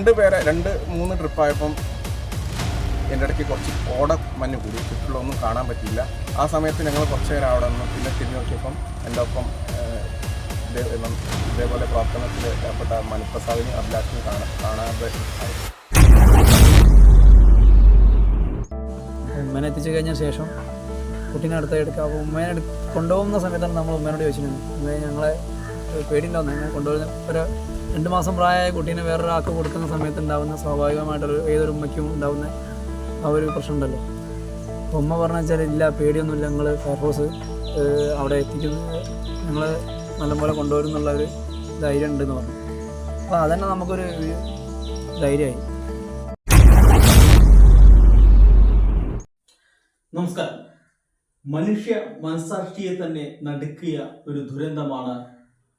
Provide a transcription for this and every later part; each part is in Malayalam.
രണ്ട് പേരെ രണ്ട് മൂന്ന് ട്രിപ്പായപ്പം എന്റെ ഇടയ്ക്ക് കുറച്ച് ഓട മഞ്ഞ് കൂടി. ചുറ്റുള്ളൊന്നും കാണാൻ പറ്റിയില്ല. ആ സമയത്ത് ഞങ്ങൾ കുറച്ച് നേരം അവിടെ നിന്ന് പിന്നെ തിരിഞ്ഞു നോക്കിയപ്പം എന്റെ ഒപ്പം ഇതേപോലെ പ്രവർത്തനത്തിൽ ഏർപ്പെട്ട മനുപ്രസാദിനും അഭിലാഷിനും കാണാൻ ഉമ്മനെ ഉമ്മേനെ എത്തിച്ചു കഴിഞ്ഞ ശേഷം കുട്ടീനെ അടുത്ത് എടുക്കുക അപ്പോൾ ഉമ്മേനെ കൊണ്ടുപോകുന്ന സമയത്താണ് നമ്മൾ ഉമ്മേനോട് ചോദിച്ചിരുന്നത്. ഉമ്മയെ ഞങ്ങളെ പേടിയുണ്ടാവുന്നത് അങ്ങനെ കൊണ്ടുപോകുന്ന ഒരു രണ്ട് മാസം പ്രായമായ കുട്ടീനെ വേറൊരാൾക്ക് കൊടുക്കുന്ന സമയത്ത് ഉണ്ടാകുന്ന സ്വാഭാവികമായിട്ടൊരു ഏതൊരു ഉമ്മയ്ക്കും ഉണ്ടാകുന്ന ആ ഒരു പ്രശ്നം ഉണ്ടല്ലോ ഉമ്മ പറഞ്ഞു വെച്ചാൽ ഇല്ല പേടിയൊന്നുമില്ല ഞങ്ങൾ ഫയർഫോഴ്സ് അവിടെ എത്തിക്കുന്നത് ഞങ്ങൾ നല്ലപോലെ കൊണ്ടുവരും എന്നുള്ള ഒരു ധൈര്യം ഉണ്ടെന്ന് പറഞ്ഞു. അപ്പോൾ അതന്നെ നമുക്കൊരു ധൈര്യമായി. നമസ്കാരം. മനുഷ്യ മനസാക്ഷിയെ തന്നെ നടുക്കിയ ഒരു ദുരന്തമാണ്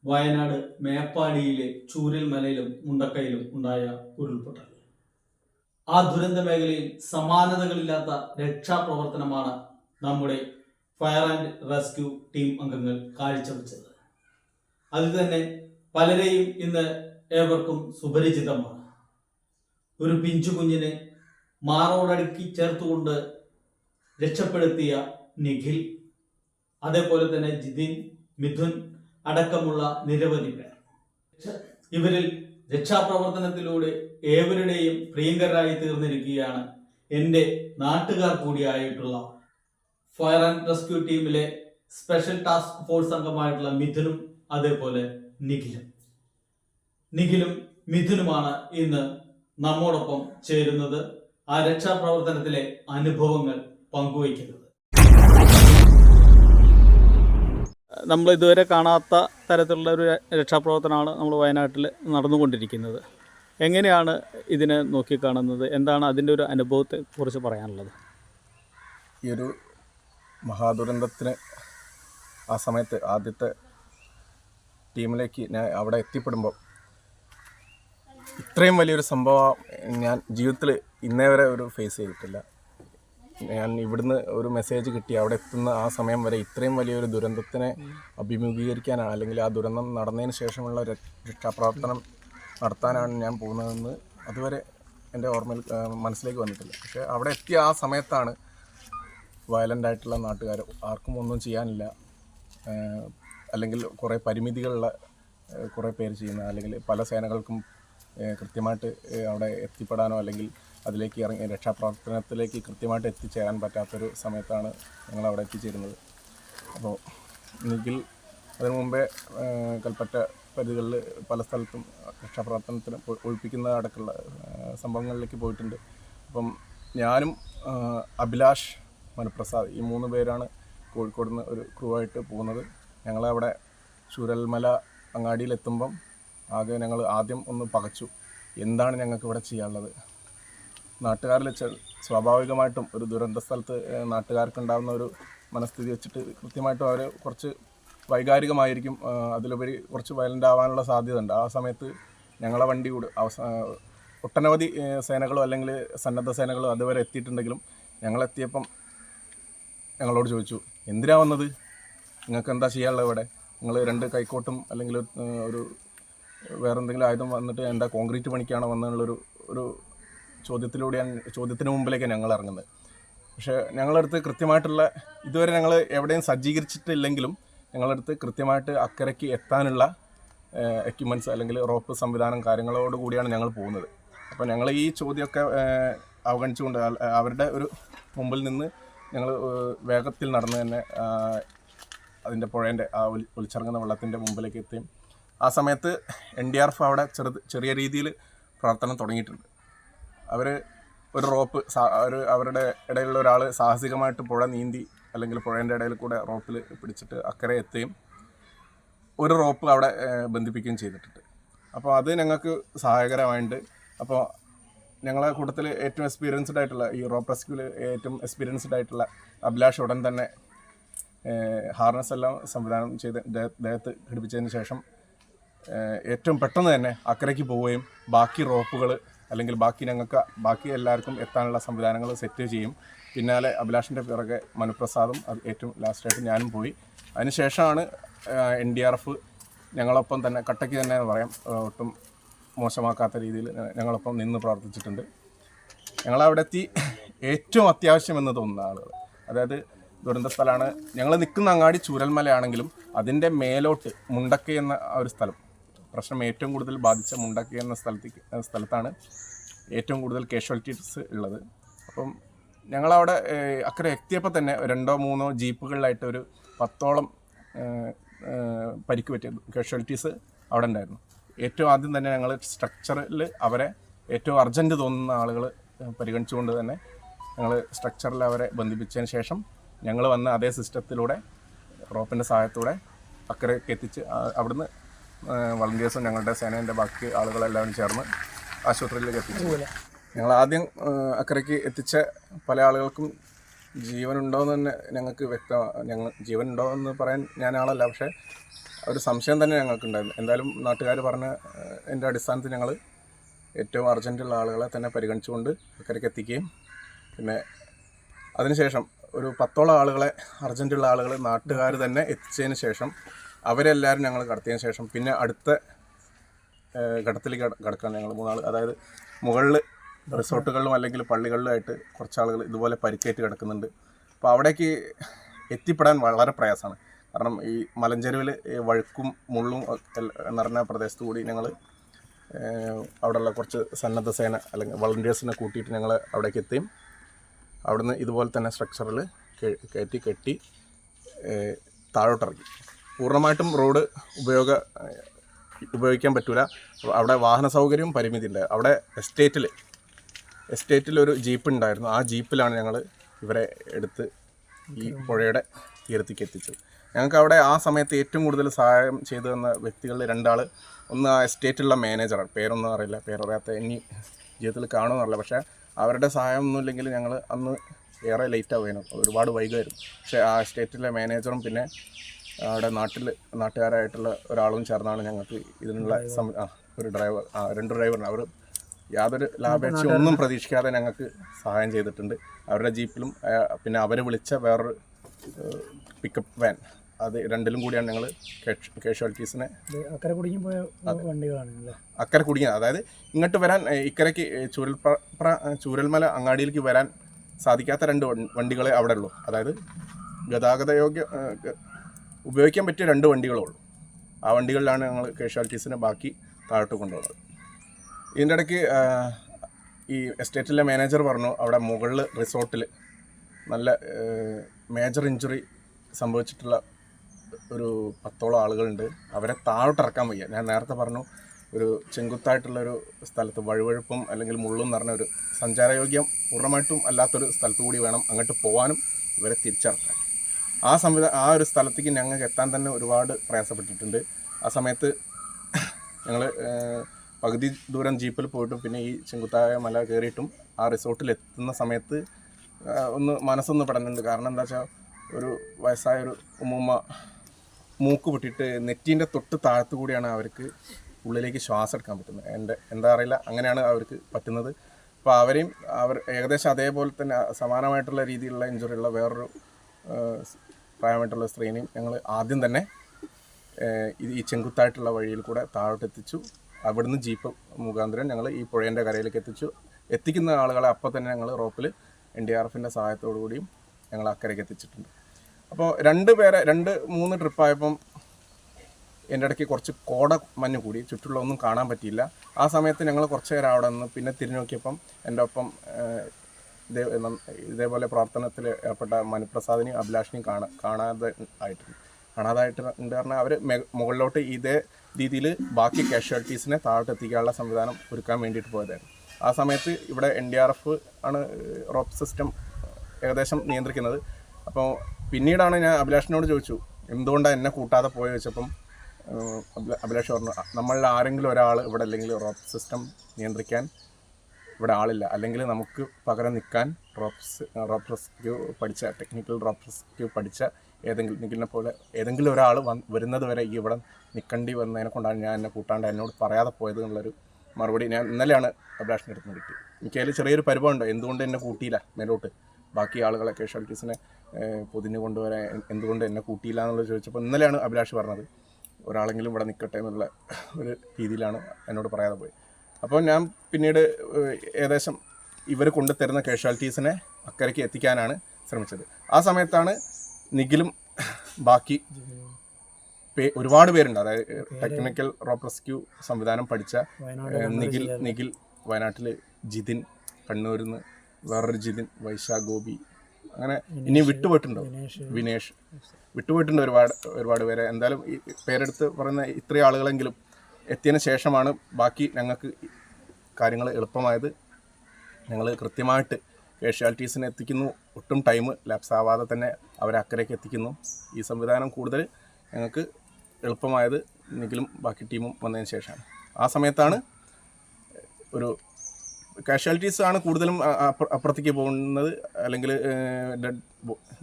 വയനാട് മേപ്പാടിയിലെ ചൂരൽ മലയിലും മുണ്ടക്കയിലും ഉണ്ടായ ഉരുൾപൊട്ടൽ. ആ ദുരന്ത മേഖലയിൽ സമാനതകളില്ലാത്ത രക്ഷാപ്രവർത്തനമാണ് നമ്മുടെ ഫയർ ആൻഡ് റെസ്ക്യൂ ടീം അംഗങ്ങൾ കാഴ്ചവെച്ചത്. അതിൽ തന്നെ പലരെയും ഇന്ന് ഏവർക്കും സുപരിചിതമാണ്. ഒരു പിഞ്ചു കുഞ്ഞിനെ മാറോടടുക്കി ചേർത്തുകൊണ്ട് രക്ഷപ്പെടുത്തിയ നിഖിൽ അതേപോലെ തന്നെ ജിതിൻ മിഥുൻ അടക്കമുള്ള നിരവധി പേർ. ഇവരിൽ രക്ഷാപ്രവർത്തനത്തിലൂടെ ഏവരുടെയും പ്രിയങ്കരായി തീർന്നിരിക്കുകയാണ് എന്റെ നാട്ടുകാർ കൂടിയായിട്ടുള്ള ഫയർ ആൻഡ് റെസ്ക്യൂ ടീമിലെ സ്പെഷ്യൽ ടാസ്ക് ഫോഴ്സ് അംഗമായിട്ടുള്ള മിഥുനും അതേപോലെ നിഖിലും. നിഖിലും മിഥുനുമാണ് ഇന്ന് നമ്മോടൊപ്പം ചേരുന്നത്. ആ രക്ഷാപ്രവർത്തനത്തിലെ അനുഭവങ്ങൾ പങ്കുവയ്ക്കുന്നത്. നമ്മൾ ഇതുവരെ കാണാത്ത തരത്തിലുള്ള ഒരു രക്ഷാപ്രവർത്തനമാണ് നമ്മൾ വയനാട്ടിൽ നടന്നുകൊണ്ടിരിക്കുന്നത്. എങ്ങനെയാണ് ഇതിനെ നോക്കിക്കാണുന്നത് എന്താണ് അതിന്റെ ഒരു അനുഭവത്തെ കുറിച്ച് പറയാനുള്ളത്? ഈ ഒരു മഹാദുരന്തത്തിന് ആ സമയത്ത് ആദ്യത്തെ ടീമിലേക്ക് ഞാൻ അവിടെ എത്തിപ്പെടുമ്പോൾ ഇത്രയും വലിയൊരു സംഭവം ഞാൻ ജീവിതത്തിൽ ഇന്നേ വരെ ഒരു ഫേസ് ചെയ്തിട്ടില്ല. ഞാൻ ഇവിടുന്ന് ഒരു മെസ്സേജ് കിട്ടി. അവിടെ എത്തുന്ന ആ സമയം വരെ ഇത്രയും വലിയൊരു ദുരന്തത്തിനെ അഭിമുഖീകരിക്കാനാണ് അല്ലെങ്കിൽ ആ ദുരന്തം നടന്നതിന് ശേഷമുള്ള രക്ഷാപ്രവർത്തനം നടത്താനാണ് ഞാൻ പോകുന്നതെന്ന് അതുവരെ എന്റെ ഓർമ്മയിൽ മനസ്സിലേക്ക് വന്നിട്ടില്ല. പക്ഷേ അവിടെ എത്തിയ ആ സമയത്താണ് വയലന്റ് ആയിട്ടുള്ള നാട്ടുകാർ ആർക്കും ഒന്നും ചെയ്യാനില്ല. അല്ലെങ്കിൽ കുറേ പരിമിതികളുള്ള കുറേ പേര് ചെയ്യുന്ന അല്ലെങ്കിൽ പല സേനകൾക്കും കൃത്യമായിട്ട് അവിടെ എത്തിപ്പെടാനോ അല്ലെങ്കിൽ അതിലേക്ക് ഇറങ്ങി രക്ഷാപ്രവർത്തനത്തിലേക്ക് കൃത്യമായിട്ട് എത്തിച്ചേരാൻ പറ്റാത്തൊരു സമയത്താണ് ഞങ്ങൾ അവിടെ എത്തിച്ചേരുന്നത്. അപ്പോൾ എങ്കിൽ അതിനു മുമ്പേ കൽപ്പറ്റ പരിധികളിൽ പല സ്ഥലത്തും രക്ഷാപ്രവർത്തനത്തിന് ഒഴിപ്പിക്കുന്ന അടക്കമുള്ള സംഭവങ്ങളിലേക്ക് പോയിട്ടുണ്ട്. അപ്പം ഞാനും അഭിലാഷ് മനുപ്രസാദ് ഈ മൂന്ന് പേരാണ് കോഴിക്കോട് നിന്ന് ഒരു ക്രൂ ആയിട്ട് പോകുന്നത് ഞങ്ങളവിടെ ചുരൽമല അങ്ങാടിയിലെത്തുമ്പം ആകെ ഞങ്ങൾ ആദ്യം ഒന്ന് പകച്ചു. എന്താണ് ഞങ്ങൾക്ക് ഇവിടെ ചെയ്യാനുള്ളത്? നാട്ടുകാരിൽ സ്വാഭാവികമായിട്ടും ഒരു ദുരന്ത സ്ഥലത്ത് നാട്ടുകാർക്കുണ്ടാകുന്ന ഒരു മനസ്ഥിതി വെച്ചിട്ട് കൃത്യമായിട്ടും അവർ കുറച്ച് വൈകാരികമായിരിക്കും അതിലുപരി കുറച്ച് വയലന്റ് ആവാനുള്ള സാധ്യത ഉണ്ട് ആ സമയത്ത് ഞങ്ങളെ വണ്ടി കൂടെ അവസാ ഒട്ടനവധി സേനകളോ അല്ലെങ്കിൽ സന്നദ്ധ സേനകളോ അതുവരെ എത്തിയിട്ടുണ്ടെങ്കിലും ഞങ്ങളെത്തിയപ്പം ഞങ്ങളോട് ചോദിച്ചു എന്തിനാ വന്നത്? നിങ്ങൾക്ക് എന്താ ചെയ്യാനുള്ളത് ഇവിടെ? നിങ്ങൾ രണ്ട് കൈക്കോട്ടും അല്ലെങ്കിൽ ഒരു, വേറെന്തെങ്കിലും ആയുധം വന്നിട്ട് എന്താ കോൺക്രീറ്റ് പണിക്കാണോ വന്നുള്ളൊരു ഒരു ചോദ്യത്തിലൂടെയാണ് ചോദ്യത്തിന് മുമ്പിലേക്കാണ് ഞങ്ങൾ ഇറങ്ങുന്നത്. പക്ഷേ ഞങ്ങളടുത്ത് കൃത്യമായിട്ടുള്ള ഇതുവരെ ഞങ്ങൾ എവിടെയും സജ്ജീകരിച്ചിട്ടില്ലെങ്കിലും ഞങ്ങളടുത്ത് കൃത്യമായിട്ട് അക്കരയ്ക്ക് എത്താനുള്ള എക്യുപ്മെന്റ്സ് അല്ലെങ്കിൽ റോപ്പ് സംവിധാനം കാര്യങ്ങളോട് കൂടിയാണ് ഞങ്ങൾ പോകുന്നത്. അപ്പോൾ ഞങ്ങൾ ഈ ചോദ്യമൊക്കെ അവഗണിച്ചുകൊണ്ട് അവരുടെ ഒരു മുമ്പിൽ നിന്ന് ഞങ്ങൾ വേഗത്തിൽ നടന്ന് തന്നെ അതിന്റെ പുഴേന്റെ ആ ഒലി ഒലിച്ചിറങ്ങുന്ന വെള്ളത്തിന്റെ മുമ്പിലേക്ക് എത്തുകയും ആ സമയത്ത് എൻ ഡി ആർ എഫ് അവിടെ ചെറുത് ചെറിയ രീതിയിൽ പ്രവർത്തനം തുടങ്ങിയിട്ടുണ്ട്. അവർ ഒരു റോപ്പ് ഒരു അവരുടെ ഇടയിലുള്ള ഒരാൾ സാഹസികമായിട്ട് പുഴ നീന്തി അല്ലെങ്കിൽ പുഴേന്റെ ഇടയിൽ കൂടെ റോപ്പിൽ പിടിച്ചിട്ട് അക്കരെ എത്തുകയും ഒരു റോപ്പ് അവിടെ ബന്ധിപ്പിക്കുകയും ചെയ്തിട്ടുണ്ട്. അപ്പോൾ അത് ഞങ്ങൾക്ക് സഹായകരമായിട്ടുണ്ട് അപ്പോൾ ഞങ്ങളെ കൂട്ടത്തിൽ ഏറ്റവും എക്സ്പീരിയൻസ്ഡ് ആയിട്ടുള്ള ഈ റോപ്പ് റെസ്ക്യൂവിൽ ഏറ്റവും എക്സ്പീരിയൻസ്ഡ് ആയിട്ടുള്ള അഭിലാഷ് ഉടൻ തന്നെ ഹാർനസ് എല്ലാം സംവിധാനം ചെയ്ത് ദേഹത്ത് ഘടിപ്പിച്ചതിന് ശേഷം ഏറ്റവും പെട്ടെന്ന് തന്നെ അക്കരയ്ക്ക് പോവുകയും ബാക്കി റോപ്പുകൾ അല്ലെങ്കിൽ ബാക്കി ഞങ്ങൾക്ക് ബാക്കി എല്ലാവർക്കും എത്താനുള്ള സംവിധാനങ്ങൾ സെറ്റ് ചെയ്യും. പിന്നാലെ അഭിലാഷിന്റെ പിറകെ മനുപ്രസാദും അത് ഏറ്റവും ലാസ്റ്റായിട്ട് ഞാനും പോയി. അതിനുശേഷമാണ് എൻ ഡി ആർ എഫ് ഞങ്ങളൊപ്പം തന്നെ കട്ടയ്ക്ക് തന്നെ എന്ന് പറയാം ഒട്ടും മോശമാക്കാത്ത രീതിയിൽ ഞങ്ങളൊപ്പം നിന്ന് പ്രവർത്തിച്ചിട്ടുണ്ട്. ഞങ്ങളവിടെ എത്തി ഏറ്റവും അത്യാവശ്യം എന്ന് തോന്നുന്ന ആളുകൾ. അതായത് ദുരന്ത സ്ഥലമാണ്. ഞങ്ങൾ നിൽക്കുന്ന അങ്ങാടി ചൂരൽമലയാണെങ്കിലും അതിന്റെ മേലോട്ട് മുണ്ടക്കൈ എന്ന ഒരു സ്ഥലം. പ്രശ്നം ഏറ്റവും കൂടുതൽ ബാധിച്ച മുണ്ടക്കി എന്ന സ്ഥലത്തേക്ക് സ്ഥലത്താണ് ഏറ്റവും കൂടുതൽ കാഷ്വാലിറ്റീസ് ഉള്ളത്. അപ്പം ഞങ്ങളവിടെ അക്കരെ എത്തിയപ്പോൾ തന്നെ രണ്ടോ മൂന്നോ ജീപ്പുകളിലായിട്ട് ഒരു പത്തോളം പരിക്ക് പറ്റിയ കാഷ്വാലിറ്റീസ് അവിടെ ഉണ്ടായിരുന്നു. ഏറ്റവും ആദ്യം തന്നെ ഞങ്ങൾ സ്ട്രക്ചറിൽ അവരെ ഏറ്റവും അർജന്റ് തോന്നുന്ന ആളുകൾ പരിഗണിച്ചുകൊണ്ട് തന്നെ ഞങ്ങൾ സ്ട്രക്ചറിൽ അവരെ ബന്ധിപ്പിച്ചതിന് ശേഷം ഞങ്ങൾ വന്ന അതേ സിസ്റ്റത്തിലൂടെ റോപ്പിന്റെ സഹായത്തോടെ അക്കരയ്ക്ക് എത്തിച്ച് അവിടുന്ന് വളണ്ടിയേഴ്സും ഞങ്ങളുടെ സേനേന്റെ ബാക്കി ആളുകളെല്ലാവരും ചേർന്ന് ആശുപത്രിയിലേക്ക് എത്തിച്ചു. ഞങ്ങൾ ആദ്യം അക്കരയ്ക്ക് എത്തിച്ച പല ആളുകൾക്കും ജീവനുണ്ടോയെന്ന് തന്നെ ഞങ്ങൾക്ക് വ്യക്തം ഞങ്ങൾ ജീവനുണ്ടോ എന്ന് പറയാൻ ഞാൻ ആളല്ല പക്ഷേ ഒരു സംശയം തന്നെ ഞങ്ങൾക്കുണ്ടായിരുന്നു. എന്തായാലും നാട്ടുകാർ പറഞ്ഞ എന്റെ അടിസ്ഥാനത്തിൽ ഞങ്ങൾ ഏറ്റവും അർജന്റുള്ള ആളുകളെ തന്നെ പരിഗണിച്ചുകൊണ്ട് അക്കരയ്ക്ക് എത്തിക്കുകയും പിന്നെ അതിനുശേഷം ഒരു പത്തോളം ആളുകളെ അർജന്റുള്ള ആളുകൾ നാട്ടുകാർ തന്നെ എത്തിച്ചതിന് ശേഷം അവരെല്ലാവരും ഞങ്ങൾ കടത്തിയതിന് ശേഷം പിന്നെ അടുത്ത ഘട്ടത്തിൽ കടക്കാൻ ഞങ്ങൾ മൂന്നാൾ. അതായത് മുകളിൽ റിസോർട്ടുകളിലും അല്ലെങ്കിൽ പള്ളികളിലുമായിട്ട് കുറച്ച് ആളുകൾ ഇതുപോലെ പരിക്കേറ്റ് കിടക്കുന്നുണ്ട്. അപ്പോൾ അവിടേക്ക് എത്തിപ്പെടാൻ വളരെ പ്രയാസമാണ്. കാരണം ഈ മലഞ്ചെരുവിൽ വഴുക്കും മുള്ളും നിറഞ്ഞ പ്രദേശത്തു കൂടി ഞങ്ങൾ അവിടെയുള്ള കുറച്ച് സന്നദ്ധ സേന അല്ലെങ്കിൽ വളണ്ടിയേഴ്സിനെ കൂട്ടിയിട്ട് ഞങ്ങൾ അവിടേക്ക് എത്തിയും അവിടുന്ന് ഇതുപോലെ തന്നെ സ്ട്രക്ചറിൽ കയറ്റി കെട്ടി താഴോട്ടിറങ്ങി. പൂർണമായിട്ടും റോഡ് ഉപയോഗ ഉപയോഗിക്കാൻ പറ്റൂല. അവിടെ വാഹന സൗകര്യവും പരിമിതി ഉണ്ട് അവിടെ എസ്റ്റേറ്റിൽ എസ്റ്റേറ്റിൽ ഒരു ജീപ്പ് ഉണ്ടായിരുന്നു. ആ ജീപ്പിലാണ് ഞങ്ങൾ ഇവരെ എടുത്ത് ഈ പുഴയുടെ തീരത്തേക്ക് എത്തിച്ചത്. ഞങ്ങൾക്ക് അവിടെ ആ സമയത്ത് ഏറ്റവും കൂടുതൽ സഹായം ചെയ്തു തന്ന വ്യക്തികളിൽ രണ്ടാൾ ഒന്ന് ആ എസ്റ്റേറ്റിലുള്ള മാനേജറാണ്. പേരൊന്നും അറിയില്ല. പേരറിയാത്ത ഇനി ജീവിതത്തിൽ കാണുമെന്നറിയില്ല. പക്ഷേ അവരുടെ സഹായം ഒന്നും ഇല്ലെങ്കിൽ ഞങ്ങൾ അന്ന് ഏറെ ലേറ്റ് ആവുകയാണ് ഒരുപാട് വൈകുമായിരുന്നു പക്ഷേ ആ എസ്റ്റേറ്റിലെ മാനേജറും പിന്നെ അവിടെ നാട്ടിൽ നാട്ടുകാരായിട്ടുള്ള ഒരാളും ചേർന്നാണ് ഞങ്ങൾക്ക് ഇതിനുള്ള ഒരു ഡ്രൈവർ ആ രണ്ട് ഡ്രൈവറിന് അവർ യാതൊരു ലാഭേച്ഛ ഒന്നും പ്രതീക്ഷിക്കാതെ ഞങ്ങൾക്ക് സഹായം ചെയ്തിട്ടുണ്ട്. അവരുടെ ജീപ്പിലും പിന്നെ അവരെ വിളിച്ച വേറൊരു പിക്കപ്പ് വാൻ അത് രണ്ടിലും കൂടിയാണ് ഞങ്ങൾ കാഷ്വാലിറ്റീസിനെ അക്കരെ കുടുങ്ങി പോയ വണ്ടികളാണ് അക്കരെ കുടുങ്ങിയത് അതായത് ഇങ്ങോട്ട് വരാൻ ഇക്കരയ്ക്ക് ചൂരൽപ്ര ചൂരൽമല അങ്ങാടിയിലേക്ക് വരാൻ സാധിക്കാത്ത രണ്ട് വണ്ടികളെ അവിടെ ഉള്ളൂ. അതായത് ഗതാഗത യോഗ്യ ഉപയോഗിക്കാൻ പറ്റിയ രണ്ട് വണ്ടികളേ ഉള്ളൂ. ആ വണ്ടികളിലാണ് ഞങ്ങൾ കാഷ്വാലിറ്റീസിനെ ബാക്കി താഴോട്ട് കൊണ്ടുപോകുന്നത്. ഇതിന്റെ ഇടയ്ക്ക് ഈ എസ്റ്റേറ്റിലെ മാനേജർ പറഞ്ഞു അവിടെ മുകളിൽ റിസോർട്ടിൽ നല്ല മേജർ ഇഞ്ചുറി സംഭവിച്ചിട്ടുള്ള ഒരു പത്തോളം ആളുകളുണ്ട്. അവരെ താഴോട്ട് ഇറക്കാൻ വയ്യ. ഞാൻ നേരത്തെ പറഞ്ഞു ഒരു ചെങ്കുത്തായിട്ടുള്ളൊരു സ്ഥലത്ത് വഴുവഴുപ്പും അല്ലെങ്കിൽ മുള്ളും നിറഞ്ഞ ഒരു സഞ്ചാരയോഗ്യം പൂർണമായിട്ടും അല്ലാത്തൊരു സ്ഥലത്തു കൂടി വേണം അങ്ങോട്ട് പോകാനും ഇവരെ തിരിച്ചിറക്കാൻ ആ സംവിധാ ആ ഒരു സ്ഥലത്തേക്ക് ഞങ്ങൾക്ക് എത്താൻ തന്നെ ഒരുപാട് പ്രയാസപ്പെട്ടിട്ടുണ്ട്. ആ സമയത്ത് ഞങ്ങൾ പകുതി ദൂരം ജീപ്പിൽ പോയിട്ടും പിന്നെ ഈ ചെങ്കുത്തായ മല കയറിയിട്ടും ആ റിസോർട്ടിൽ എത്തുന്ന സമയത്ത് ഒന്ന് മനസ്സൊന്ന് പെടുന്നുണ്ട് കാരണം എന്താ വെച്ചാൽ ഒരു വയസ്സായൊരു ഉമ്മുമ്മ മൂക്ക് പൊട്ടിയിട്ട് നെറ്റീന്റെ തൊട്ട് താഴത്തു കൂടിയാണ് അവർക്ക് ഉള്ളിലേക്ക് ശ്വാസം എടുക്കാൻ പറ്റുന്നത്. എന്റെ എന്താ അറിയില്ല അങ്ങനെയാണ് അവർക്ക് പറ്റുന്നത്. അപ്പോൾ അവരെയും അവർ ഏകദേശം അതേപോലെ തന്നെ സമാനമായിട്ടുള്ള രീതിയിലുള്ള ഇഞ്ചുറി ഉള്ള വേറൊരു പ്രായമായിട്ടുള്ള സ്ത്രീനെയും ഞങ്ങൾ ആദ്യം തന്നെ ഈ ചെങ്കുത്തായിട്ടുള്ള വഴിയിൽ കൂടെ താഴോട്ടെത്തിച്ചു. അവിടുന്ന് ജീപ്പ് മുഖാന്തരം ഞങ്ങൾ ഈ പുഴേന്റെ കരയിലേക്ക് എത്തിച്ചു. എത്തിക്കുന്ന ആളുകളെ അപ്പോൾ തന്നെ ഞങ്ങൾ റോപ്പിൽ എൻ ഡി ആർ എഫിന്റെ സഹായത്തോടു കൂടിയും ഞങ്ങൾ അക്കരയ്ക്ക് എത്തിച്ചിട്ടുണ്ട്. അപ്പോൾ രണ്ട് പേരെ രണ്ട് മൂന്ന് ട്രിപ്പായപ്പം എന്റെ ഇടയ്ക്ക് കുറച്ച് കോട മഞ്ഞ് കൂടി. ചുറ്റുള്ള ഒന്നും കാണാൻ പറ്റിയില്ല. ആ സമയത്ത് ഞങ്ങൾ കുറച്ച് നേരം അവിടെ നിന്ന് പിന്നെ തിരിഞ്ഞു നോക്കിയപ്പം എന്റെ ഒപ്പം ഇതേ ഇതേപോലെ പ്രവർത്തനത്തിൽ ഏർപ്പെട്ട മനുപ്രസാദിനെയും അഭിലാഷിനെയും കാണ കാണാതെ ആയിട്ടുണ്ട്. കാണാതായിട്ട് ഉണ്ട് പറഞ്ഞാൽ അവർ മുകളിലോട്ട് ഇതേ രീതിയിൽ ബാക്കി കാഷ്വാലിറ്റീസിനെ താഴോട്ട് എത്തിക്കാനുള്ള സംവിധാനം ഒരുക്കാൻ വേണ്ടിയിട്ട് പോയതായിരുന്നു. ആ സമയത്ത് ഇവിടെ എൻ ഡി ആർ എഫ് ആണ് റോപ്പ് സിസ്റ്റം ഏകദേശം നിയന്ത്രിക്കുന്നത്. അപ്പോൾ പിന്നീടാണ് ഞാൻ അഭിലാഷിനോട് ചോദിച്ചു എന്തുകൊണ്ടാണ് എന്നെ കൂട്ടാതെ പോയി? അഭില- അഭിലാഷ് പറഞ്ഞു നമ്മളിൽ ആരെങ്കിലും ഒരാൾ ഇവിടെ അല്ലെങ്കിൽ റോപ്പ് സിസ്റ്റം നിയന്ത്രിക്കാൻ ഇവിടെ ആളില്ല. അല്ലെങ്കിൽ നമുക്ക് പകരം നിൽക്കാൻ ഡ്രോപ്സ് ഡ്രോപ്പ് റെസ്ക്യൂ പഠിച്ച ടെക്നിക്കൽ ഡ്രോപ്പ് റെസ്ക്യൂ പഠിച്ച ഏതെങ്കിലും നിഖിലിനെ പോലെ ഏതെങ്കിലും ഒരാൾ വന്ന് വരുന്നത് വരെ ഈ ഇവിടെ നിൽക്കേണ്ടി വന്നതിനെ കൊണ്ടാണ് ഞാൻ എന്നെ കൂട്ടാണ്ട് എന്നോട് പറയാതെ പോയത് എന്നുള്ളൊരു മറുപടി ഞാൻ ഇന്നലെയാണ് അഭിലാഷിന്റെ അടുത്ത് നിന്ന് കിട്ടി എനിക്ക് അതിൽ ചെറിയൊരു പരിഭവമുണ്ട്. എന്തുകൊണ്ട് എന്നെ കൂട്ടിയില്ല മേലോട്ട്? ബാക്കി ആളുകളെ കാഷ്വാലിറ്റീസിനെ പൊതിഞ്ഞു കൊണ്ടുവരാൻ എന്തുകൊണ്ട് എന്നെ കൂട്ടിയില്ല എന്നുള്ളത് ചോദിച്ചപ്പോൾ ഇന്നലെയാണ് അഭിലാഷ് പറഞ്ഞത് ഒരാളെങ്കിലും ഇവിടെ നിൽക്കട്ടെ എന്നുള്ള ഒരു രീതിയിലാണ് എന്നോട് പറയാതെ പോയി അപ്പോൾ ഞാൻ പിന്നീട് ഏകദേശം ഇവർ കൊണ്ടുതരുന്ന കാഷ്വാലിറ്റീസിനെ അക്കരയ്ക്ക് എത്തിക്കാനാണ് ശ്രമിച്ചത്. ആ സമയത്താണ് നിഖിലും ബാക്കി പേ- ഒരുപാട് പേരുണ്ട്. അതായത് ടെക്നിക്കൽ റോപ്പ് റെസ്ക്യൂ സംവിധാനം പഠിച്ച നിഖിൽ നിഖിൽ വയനാട്ടിൽ ജിതിൻ കണ്ണൂരിൽ നിന്ന് വേറൊരു ജിതിൻ വൈശാ ഗോപി അങ്ങനെ ഇനി വിട്ടുപോയിട്ടുണ്ടോ. വിനേഷ്. വിട്ടുപോയിട്ടുണ്ട് ഒരുപാട് ഒരുപാട് പേരെ. എന്തായാലും ഈ പേരെടുത്ത് പറയുന്ന ഇത്രയും ആളുകളെങ്കിലും എത്തിയതിന് ശേഷമാണ് ബാക്കി ഞങ്ങൾക്ക് കാര്യങ്ങൾ എളുപ്പമായത്. ഞങ്ങൾ കൃത്യമായിട്ട് കാഷ്വാലിറ്റീസിനെ എത്തിക്കുന്നു. ഒട്ടും ടൈം ലാപ്സ് ആവാതെ തന്നെ അവരെ അക്കരയ്ക്ക് എത്തിക്കുന്നു. ഈ സംവിധാനം കൂടുതൽ ഞങ്ങൾക്ക് എളുപ്പമായത് എങ്കിലും ബാക്കി ടീമും വന്നതിന് ശേഷമാണ്. ആ സമയത്താണ് ഒരു കാഷ്വാലിറ്റീസ് ആണ് കൂടുതലും അപ്പുറത്തേക്ക് പോകുന്നത്. അല്ലെങ്കിൽ ഡെഡ്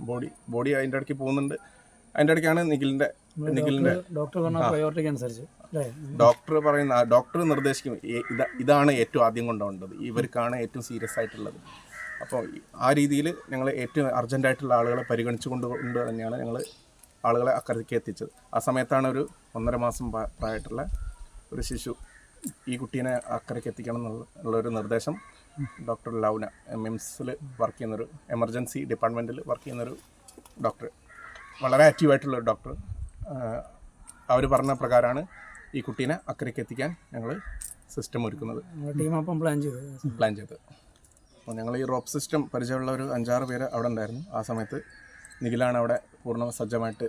ബോഡി ബോഡി അതിന്റെ ഇടയ്ക്ക് പോകുന്നുണ്ട്. അതിന്റെ ഇടയ്ക്കാണ് നിഖിലിന്റെ ഡോക്ടർ പറയുന്ന ഡോക്ടർ നിർദ്ദേശിക്കും ഇതാണ് ഏറ്റവും ആദ്യം കൊണ്ടുപോകേണ്ടത് ഇവർക്കാണ് ഏറ്റവും സീരിയസ് ആയിട്ടുള്ളത്. അപ്പോൾ ആ രീതിയിൽ ഞങ്ങൾ ഏറ്റവും അർജന്റായിട്ടുള്ള ആളുകളെ പരിഗണിച്ചു കൊണ്ട് തന്നെയാണ് ഞങ്ങൾ ആളുകളെ അക്കരയ്ക്ക് എത്തിച്ചത്. ആ സമയത്താണ് ഒരു ഒന്നര മാസം പ്രാ- പ്രായമായിട്ടുള്ള ഒരു ശിശു ഈ കുട്ടീനെ അക്കരയ്ക്ക് എത്തിക്കണം എന്നുള്ള ഒരു നിർദ്ദേശം ഡോക്ടർ ലൗന മിംസിൽ വർക്ക് ചെയ്യുന്നൊരു എമർജൻസി ഡിപ്പാർട്ട്മെന്റിൽ വർക്ക് ചെയ്യുന്നൊരു ഡോക്ടർ വളരെ ആക്റ്റീവായിട്ടുള്ള ഒരു ഡോക്ടർ അവർ പറഞ്ഞ പ്രകാരമാണ് ഈ കുട്ടീനെ അക്കരയ്ക്ക് എത്തിക്കാൻ ഞങ്ങൾ സിസ്റ്റം ഒരുക്കുന്നത്. നമ്മുടെ ടീം പ്ലാൻ പ്ലാൻ ചെയ്തത്. അപ്പോൾ ഞങ്ങൾ ഈ റോപ്പ് സിസ്റ്റം പരിചയമുള്ള ഒരു അഞ്ചാറ് പേര് അവിടെ ഉണ്ടായിരുന്നു. ആ സമയത്ത് നിഖിലാണ് അവിടെ പൂർണ സജ്ജമായിട്ട്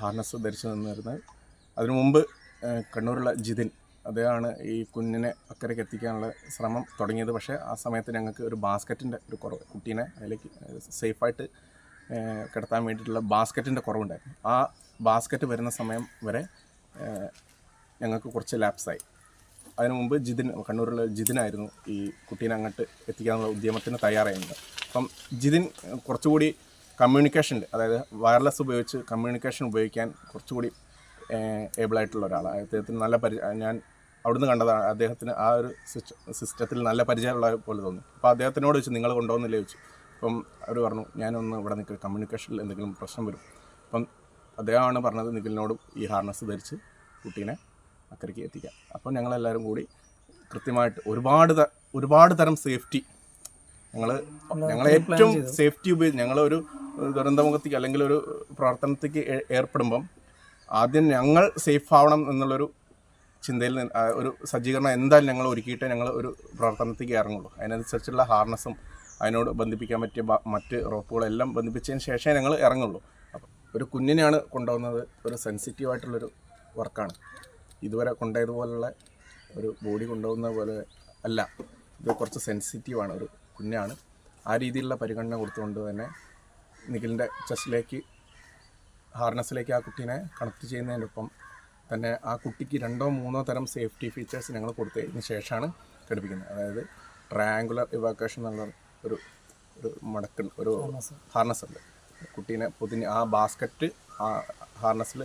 ഹാർനസ് ധരിച്ചു നിന്നിരുന്നത്. അതിനു മുമ്പ് കണ്ണൂരുള്ള ജിതിൻ അദ്ദേഹമാണ് ഈ കുഞ്ഞിനെ അക്കരയ്ക്ക് എത്തിക്കാനുള്ള ശ്രമം തുടങ്ങിയത്. പക്ഷേ ആ സമയത്ത് ഞങ്ങൾക്ക് ഒരു ബാസ്ക്കറ്റിന്റെ ഒരു കുറവ് കുട്ടീനെ അതിലേക്ക് സേഫായിട്ട് കിടത്താൻ വേണ്ടിയിട്ടുള്ള ബാസ്ക്കറ്റിന്റെ കുറവുണ്ടായിരുന്നു. ആ ബാസ്ക്കറ്റ് വരുന്ന സമയം വരെ ഞങ്ങൾക്ക് കുറച്ച് ലാപ്സായി അതിനു മുമ്പ് ജിതിൻ കണ്ണൂരിലെ ജിതിനായിരുന്നു ഈ കുട്ടീനെ അങ്ങോട്ട് എത്തിക്കാനുള്ള ഉദ്യമത്തിന് തയ്യാറായിരുന്നത്. അപ്പം ജിതിൻ കുറച്ചുകൂടി കമ്മ്യൂണിക്കേഷനിൽ അതായത് വയർലെസ് ഉപയോഗിച്ച് കമ്മ്യൂണിക്കേഷൻ ഉപയോഗിക്കാൻ കുറച്ചുകൂടി ഏബിളായിട്ടുള്ള ഒരാളാണ്. അദ്ദേഹത്തിന് നല്ല പരി ഞാൻ അവിടുന്ന് കണ്ടതാണ് അദ്ദേഹത്തിന് ആ ഒരു സിസ്റ്റത്തിൽ നല്ല പരിചയമുള്ള പോലെ തോന്നി. അപ്പോൾ അദ്ദേഹത്തിനോട് ചോദിച്ചു നിങ്ങൾ കൊണ്ടുപോകുന്നില്ലേ? ചോദിച്ചു. അപ്പം അവർ പറഞ്ഞു ഞാനൊന്ന് ഇവിടെ നിൽക്കുക കമ്മ്യൂണിക്കേഷനിൽ എന്തെങ്കിലും പ്രശ്നം വരും. അപ്പം അദ്ദേഹമാണ് പറഞ്ഞത് നിഖിലിനോടും ഈ ഹാർനസ് ധരിച്ച് കുട്ടീനെ അക്കരയ്ക്ക് എത്തിക്കാം. അപ്പോൾ ഞങ്ങളെല്ലാവരും കൂടി കൃത്യമായിട്ട് ഒരുപാട് ഒരുപാട് തരം സേഫ്റ്റി ഞങ്ങൾ ഞങ്ങൾ ഏറ്റവും സേഫ്റ്റി ഉപയോഗിച്ച് ഞങ്ങളൊരു ദുരന്തമുഖത്തേക്ക് അല്ലെങ്കിൽ ഒരു പ്രവർത്തനത്തേക്ക് ഏർപ്പെടുമ്പം ആദ്യം ഞങ്ങൾ സേഫ് ആവണം എന്നുള്ളൊരു ചിന്തയിൽ നിന്ന് ഒരു സജ്ജീകരണം എന്തായാലും ഞങ്ങൾ ഒരുക്കിയിട്ടേ ഞങ്ങൾ ഒരു പ്രവർത്തനത്തേക്ക് ഇറങ്ങുള്ളൂ. അതിനനുസരിച്ചുള്ള ഹാർനസും അതിനോട് ബന്ധിപ്പിക്കാൻ പറ്റിയ മറ്റ് റോപ്പുകളെല്ലാം ബന്ധിപ്പിച്ചതിന് ശേഷമേ ഞങ്ങൾ ഇറങ്ങുള്ളൂ. ഒരു കുഞ്ഞിനെയാണ് കൊണ്ടുപോകുന്നത് ഒരു സെൻസിറ്റീവ് ആയിട്ടുള്ളൊരു വർക്കാണ് ഇതുവരെ കൊണ്ടുപോയതുപോലുള്ള ഒരു ബോഡി കൊണ്ടുപോകുന്ന പോലെ അല്ല. ഇത് കുറച്ച് സെൻസിറ്റീവാണ് ഒരു കുഞ്ഞാണ്. ആ രീതിയിലുള്ള പരിഗണന കൊടുത്തുകൊണ്ട് തന്നെ നിഖിലിന്റെ ചെസ്റ്റിലേക്ക് ഹാർനസിലേക്ക് ആ കുട്ടീനെ കണക്ട് ചെയ്യുന്നതിനൊപ്പം തന്നെ ആ കുട്ടിക്ക് രണ്ടോ മൂന്നോ തരം സേഫ്റ്റി ഫീച്ചേഴ്സ് ഞങ്ങൾ കൊടുത്തതിന് ശേഷമാണ് ഘടിപ്പിക്കുന്നത്. അതായത് ട്രയാങ്കുലർ ഇവാക്വേഷൻ എന്നുള്ള ഒരു ഒരു മടക്കൾ ഒരു ഹാർനസ് ഉണ്ട്. കുട്ടീനെ പൊതിഞ്ഞ് ആ ബാസ്ക്കറ്റ് ആ ഹാർനസിൽ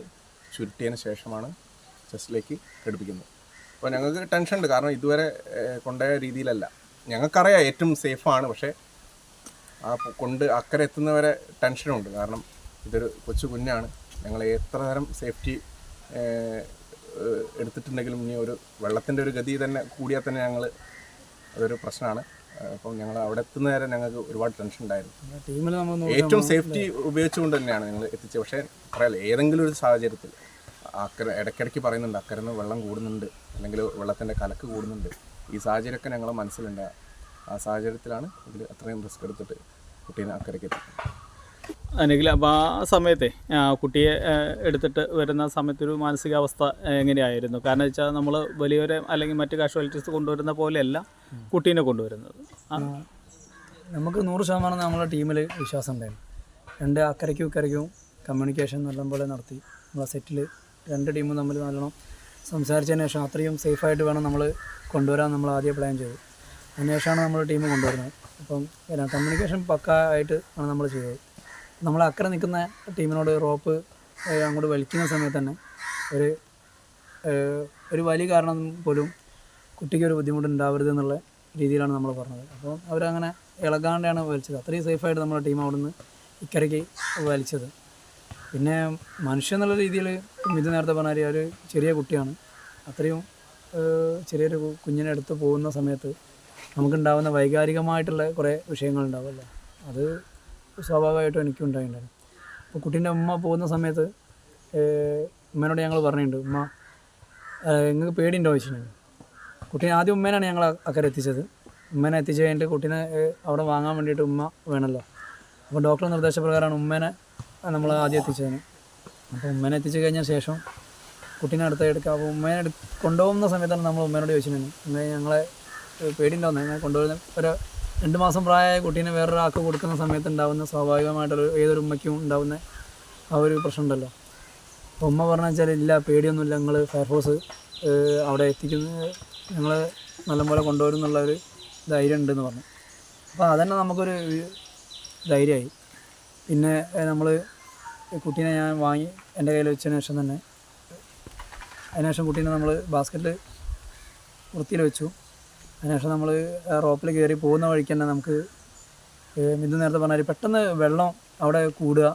ചുരുട്ടിയതിന് ശേഷമാണ് ചെസ്റ്റിലേക്ക് ഘടിപ്പിക്കുന്നത്. അപ്പോൾ ഞങ്ങൾക്ക് ടെൻഷൻ ഉണ്ട് കാരണം ഇതുവരെ കൊണ്ടുപോയ രീതിയിലല്ല. ഞങ്ങൾക്കറിയാം ഏറ്റവും സേഫാണ്. പക്ഷേ ആ കൊണ്ട് അക്കരെ എത്തുന്നവരെ ടെൻഷനുണ്ട്. കാരണം ഇതൊരു കൊച്ചു കുഞ്ഞാണ്. ഞങ്ങൾ എത്ര തരം സേഫ്റ്റി എടുത്തിട്ടുണ്ടെങ്കിലും ഇനി ഒരു വെള്ളത്തിന്റെ ഒരു ഗതി തന്നെ കൂടിയാൽ തന്നെ ഞങ്ങൾ അതൊരു പ്രശ്നമാണ്. അപ്പം ഞങ്ങൾ അവിടെ എത്തുന്ന നേരം ഞങ്ങൾക്ക് ഒരുപാട് ടെൻഷൻ ഉണ്ടായിരുന്നു. ടീമിൽ നമ്മൾ ഏറ്റവും സേഫ്റ്റി ഉപയോഗിച്ചുകൊണ്ട് തന്നെയാണ് ഞങ്ങൾ എത്തിച്ചത്. പക്ഷേ പറയല്ല ഏതെങ്കിലും ഒരു സാഹചര്യത്തിൽ അക്കര ഇടയ്ക്കിടയ്ക്ക് പറയുന്നുണ്ട് അക്കരന്ന് വെള്ളം കൂടുന്നുണ്ട് അല്ലെങ്കിൽ വെള്ളത്തിന്റെ കലക്ക് കൂടുന്നുണ്ട്. ഈ സാഹചര്യമൊക്കെ ഞങ്ങളെ മനസ്സിലുണ്ട്. ആ സാഹചര്യത്തിലാണ് ഇതിൽ അത്രയും റിസ്ക് എടുത്തിട്ട് കുട്ടീനെ അക്കരയ്ക്ക് എത്തിക്കുന്നത് അല്ലെങ്കിൽ അപ്പോൾ ആ സമയത്തെ കുട്ടിയെ എടുത്തിട്ട് വരുന്ന സമയത്തൊരു മാനസികാവസ്ഥ എങ്ങനെയായിരുന്നു? കാരണം വെച്ചാൽ നമ്മൾ വലിയവരെ അല്ലെങ്കിൽ മറ്റ് കാഷ്വാലിറ്റീസ് കൊണ്ടുവരുന്ന പോലെയല്ല കുട്ടീനെ കൊണ്ടുവരുന്നത്. നമുക്ക് നൂറ് ശതമാനം നമ്മളെ ടീമിൽ വിശ്വാസം ഉണ്ടായിരുന്നു. രണ്ട് അക്കരയ്ക്കും ഇക്കരയ്ക്കും കമ്മ്യൂണിക്കേഷൻ നല്ലപോലെ നടത്തി. നമ്മളെ സെറ്റിൽ രണ്ട് ടീമും തമ്മിൽ നല്ലോണം സംസാരിച്ചതിന് ശേഷം അത്രയും സേഫായിട്ട് വേണം നമ്മൾ കൊണ്ടുവരാൻ നമ്മൾ ആദ്യം പ്ലാൻ ചെയ്തു അതിനുശേഷമാണ് നമ്മൾ ടീം കൊണ്ടുവരുന്നത്. അപ്പം കമ്മ്യൂണിക്കേഷൻ പക്ക ആയിട്ട് ആണ് നമ്മൾ ചെയ്തത്. നമ്മൾ അക്കരെ നിൽക്കുന്ന ടീമിനോട് റോപ്പ് അങ്ങോട്ട് വലിക്കുന്ന സമയത്ത് തന്നെ ഒരു ഒരു വലിയ കാരണം പോലും കുട്ടിക്ക് ഒരു ബുദ്ധിമുട്ടുണ്ടാവരുത് എന്നുള്ള രീതിയിലാണ് നമ്മൾ പറഞ്ഞത്. അപ്പോൾ അവരങ്ങനെ ഇളകാണ്ടാണ് വലിച്ചത്. അത്രയും സേഫായിട്ട് നമ്മുടെ ടീം അവിടുന്ന് ഇക്കരയ്ക്ക് വലിച്ചത്. പിന്നെ മനുഷ്യൻ എന്നുള്ള രീതിയിൽ മിഥു നേരത്തെ പറഞ്ഞാൽ ഒരു ചെറിയ കുട്ടിയാണ്. അത്രയും ചെറിയൊരു കുഞ്ഞിനെ എടുത്ത് പോകുന്ന സമയത്ത് നമുക്കുണ്ടാകുന്ന വൈകാരികമായിട്ടുള്ള കുറേ വിഷയങ്ങളുണ്ടാവുമല്ലോ. അത് സ്വാഭാവികമായിട്ടും എനിക്കും ഉണ്ടായിട്ടുണ്ടായിരുന്നു അപ്പോൾ കുട്ടീന്റെ അമ്മ പോകുന്ന സമയത്ത് ഉമ്മേനോട് ഞങ്ങൾ പറഞ്ഞിട്ടുണ്ട് ഉമ്മ നിങ്ങൾക്ക് പേടിയുണ്ടോ ചോദിച്ചിട്ടുണ്ടെങ്കിൽ കുട്ടീനെ ആദ്യം ഉമ്മേനാണ് ഞങ്ങൾ അക്കരെ എത്തിച്ചത്. ഉമ്മേനെ എത്തിച്ച് കഴിഞ്ഞിട്ട് കുട്ടീനെ അവിടെ വാങ്ങാൻ വേണ്ടിയിട്ട് ഉമ്മ വേണമല്ലോ അപ്പോൾ ഡോക്ടർ നിർദ്ദേശപ്രകാരമാണ് ഉമ്മേനെ നമ്മൾ ആദ്യം എത്തിച്ചതിന് അപ്പോൾ ഉമ്മേനെ എത്തിച്ചു കഴിഞ്ഞ ശേഷം കുട്ടീനെ അടുത്ത് എടുക്കുക അപ്പോൾ ഉമ്മേനെ കൊണ്ടുപോകുന്ന സമയത്താണ് നമ്മൾ ഉമ്മേനോട് ഉമ്മ ഞങ്ങളെ പേടി പേടിയുണ്ടോന്ന് ഞങ്ങൾ കൊണ്ടുപോകുന്ന ഒരു രണ്ട് മാസം പ്രായമായ കുട്ടീനെ വേറൊരാൾക്ക് കൊടുക്കുന്ന സമയത്ത് ഉണ്ടാകുന്ന സ്വാഭാവികമായിട്ടുള്ള ഏതൊരു ഉമ്മയ്ക്കും ഉണ്ടാകുന്ന ആ ഒരു പ്രശ്നം ഉണ്ടല്ലോ അപ്പോൾ ഉമ്മ പറഞ്ഞു വെച്ചാൽ ഇല്ല പേടിയൊന്നുമില്ല ഞങ്ങൾ ഫയർഫോഴ്സ് അവിടെ എത്തിക്കുന്ന. ഞങ്ങൾ നല്ലപോലെ കൊണ്ടുവരും എന്നുള്ളൊരു ധൈര്യം ഉണ്ടെന്ന് പറഞ്ഞു. അപ്പോൾ അതന്നെ നമുക്കൊരു ധൈര്യമായി. പിന്നെ നമ്മൾ കുട്ടീനെ ഞാൻ വാങ്ങി എന്റെ കയ്യിൽ വെച്ചതിന് ശേഷം തന്നെ അതിനുശേഷം കുട്ടീനെ നമ്മൾ ബാസ്ക്കറ്റ് വൃത്തിയിൽ വെച്ചു. അതിനുശേഷം നമ്മൾ റോപ്പിൽ കയറി പോകുന്ന വഴിക്ക് തന്നെ നമുക്ക് ഇത് നേരത്തെ പറഞ്ഞാൽ പെട്ടെന്ന് വെള്ളം അവിടെ കൂടുക.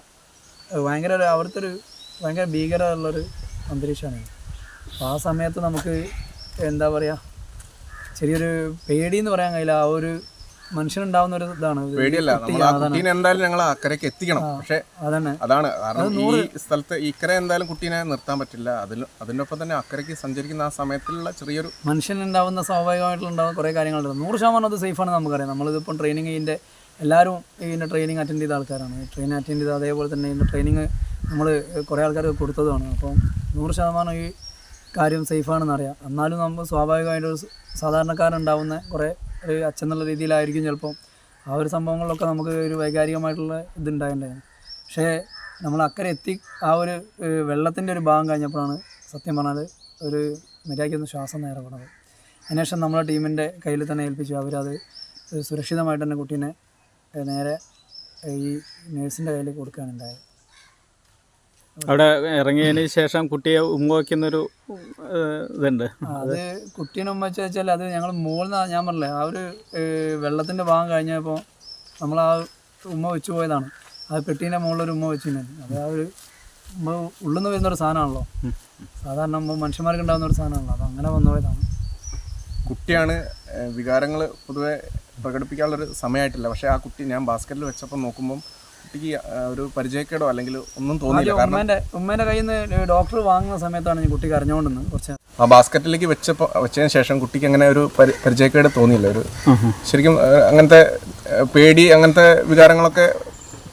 ഭയങ്കര ഒരു അവിടുത്തെ ഒരു ഭയങ്കര ഭീകരമുള്ളൊരു അന്തരീക്ഷമാണ്. അപ്പോൾ ആ സമയത്ത് നമുക്ക് എന്താ പറയുക ചെറിയൊരു പേടിയെന്ന് പറയാൻ കഴിയില്ല. ആ ഒരു മനുഷ്യനുണ്ടാവുന്ന ഒരു ഇതാണ്. ഇത് പേടിയല്ല കുട്ടി, നമ്മൾ ആ കുട്ടീനെ എന്തായാലും ഞങ്ങൾ അക്കരയ്ക്ക് എത്തിക്കണം. പക്ഷേ അതാണ് അതാണ് കാരണം ഈ സ്ഥലത്ത് ഇക്കരെ എന്തായാലും കുട്ടീനെ നിർത്താൻ പറ്റില്ല. അതിൽ അതിനൊപ്പം തന്നെ അക്കരയ്ക്ക് സഞ്ചരിക്കുന്ന ആ സമയത്തുള്ള ചെറിയൊരു മനുഷ്യനുണ്ടാവുന്ന സ്വാഭാവികമായിട്ടുള്ള ഉണ്ടാവുന്ന കുറേ കാര്യങ്ങളുണ്ട് നൂറ് ശതമാനം അത് സേഫാണ് നമുക്കറിയാം. നമ്മളിതിപ്പം ട്രെയിനിങ് ഇതിന്റെ എല്ലാവരും ഇതിന്റെ ട്രെയിനിങ് അറ്റൻഡ് ചെയ്ത ആൾക്കാരാണ്. ട്രെയിനിങ് അറ്റൻഡ് ചെയ്ത അതേപോലെ തന്നെ ഇതിന്റെ ട്രെയിനിങ് നമ്മൾ കുറേ ആൾക്കാർക്ക് കൊടുത്തതുമാണ്. അപ്പം നൂറ് ശതമാനം ഈ കാര്യം സേഫാണെന്ന് അറിയാം എന്നാലും നമ്മൾ സ്വാഭാവികമായിട്ട് ഒരു സാധാരണക്കാരുണ്ടാവുന്ന കുറേ ഒരു അച്ഛൻ എന്നുള്ള രീതിയിലായിരിക്കും ചിലപ്പം ആ ഒരു സംഭവങ്ങളിലൊക്കെ നമുക്ക് ഒരു വൈകാരികമായിട്ടുള്ള ഇതുണ്ടായിട്ടുണ്ടായിരുന്നു പക്ഷേ നമ്മൾ അക്കരെ എത്തി ആ ഒരു വെള്ളത്തിന്റെ ഒരു ഭാഗം കഴിഞ്ഞപ്പോഴാണ് സത്യം പറഞ്ഞാൽ ഒരു മര്യാദയ്ക്കൊന്ന് ശ്വാസം നേരെ പോണത് അതിനുശേഷം നമ്മളെ ടീമിന്റെ കയ്യിൽ തന്നെ ഏൽപ്പിച്ചു. അവരത് സുരക്ഷിതമായിട്ട് തന്നെ കുട്ടീനെ നേരെ ഈ നേഴ്സിന്റെ കയ്യിൽ കൊടുക്കുകയാണ് ഉണ്ടായത്. അവിടെ ഇറങ്ങിയതിന് ശേഷം കുട്ടിയെ ഉമ്മവയ്ക്കുന്നൊരു ഇതുണ്ട്. അത് കുട്ടീനെ ഉമ്മ വെച്ചാൽ അത് ഞങ്ങൾ മുകളിൽ നിന്ന് ഞാൻ പറഞ്ഞില്ലേ ആ ഒരു വെള്ളത്തിന്റെ ഭാഗം കഴിഞ്ഞപ്പോൾ നമ്മൾ ആ ഉമ്മ വെച്ചു പോയതാണ്. ആ പെട്ടീന്റെ ഒരു ഉമ്മ വെച്ചിട്ടുണ്ടായിരുന്നു അത് ആ ഒരു ഉമ്മ ഉള്ളിൽ നിന്ന് വരുന്നൊരു സാധനമാണല്ലോ. സാധാരണ നമ്മൾ മനുഷ്യന്മാർക്ക് ഉണ്ടാകുന്ന ഒരു സാധനമാണല്ലോ. അത് അങ്ങനെ വന്നു പോയതാണ്. കുട്ടിയാണ് വികാരങ്ങൾ പൊതുവെ പ്രകടിപ്പിക്കാനുള്ളൊരു സമയമായിട്ടില്ല. പക്ഷേ ആ കുട്ടി ഞാൻ ബാസ്ക്കറ്റിൽ വെച്ചപ്പോൾ നോക്കുമ്പം കുട്ടിക്ക് ഒരു പരിചയക്കേടോ അല്ലെങ്കിൽ ഒന്നും തോന്നിയില്ല. കാരണം ഉമ്മേന്റെ ഉമ്മേന്റെ കയ്യിൽ നിന്ന് ഡോക്ടർ വാങ്ങുന്ന സമയത്താണ് ഈ കുട്ടിക്ക് അറിഞ്ഞുകൊണ്ടിരുന്നത്. കുറച്ച് ആ ബാസ്ക്കറ്റിലേക്ക് വെച്ചപ്പോൾ വെച്ചതിന് ശേഷം കുട്ടിക്ക് അങ്ങനെ ഒരു പരി പരിചയക്കേട് തോന്നിയില്ല. ഒരു ശരിക്കും അങ്ങനത്തെ പേടി അങ്ങനത്തെ വികാരങ്ങളൊക്കെ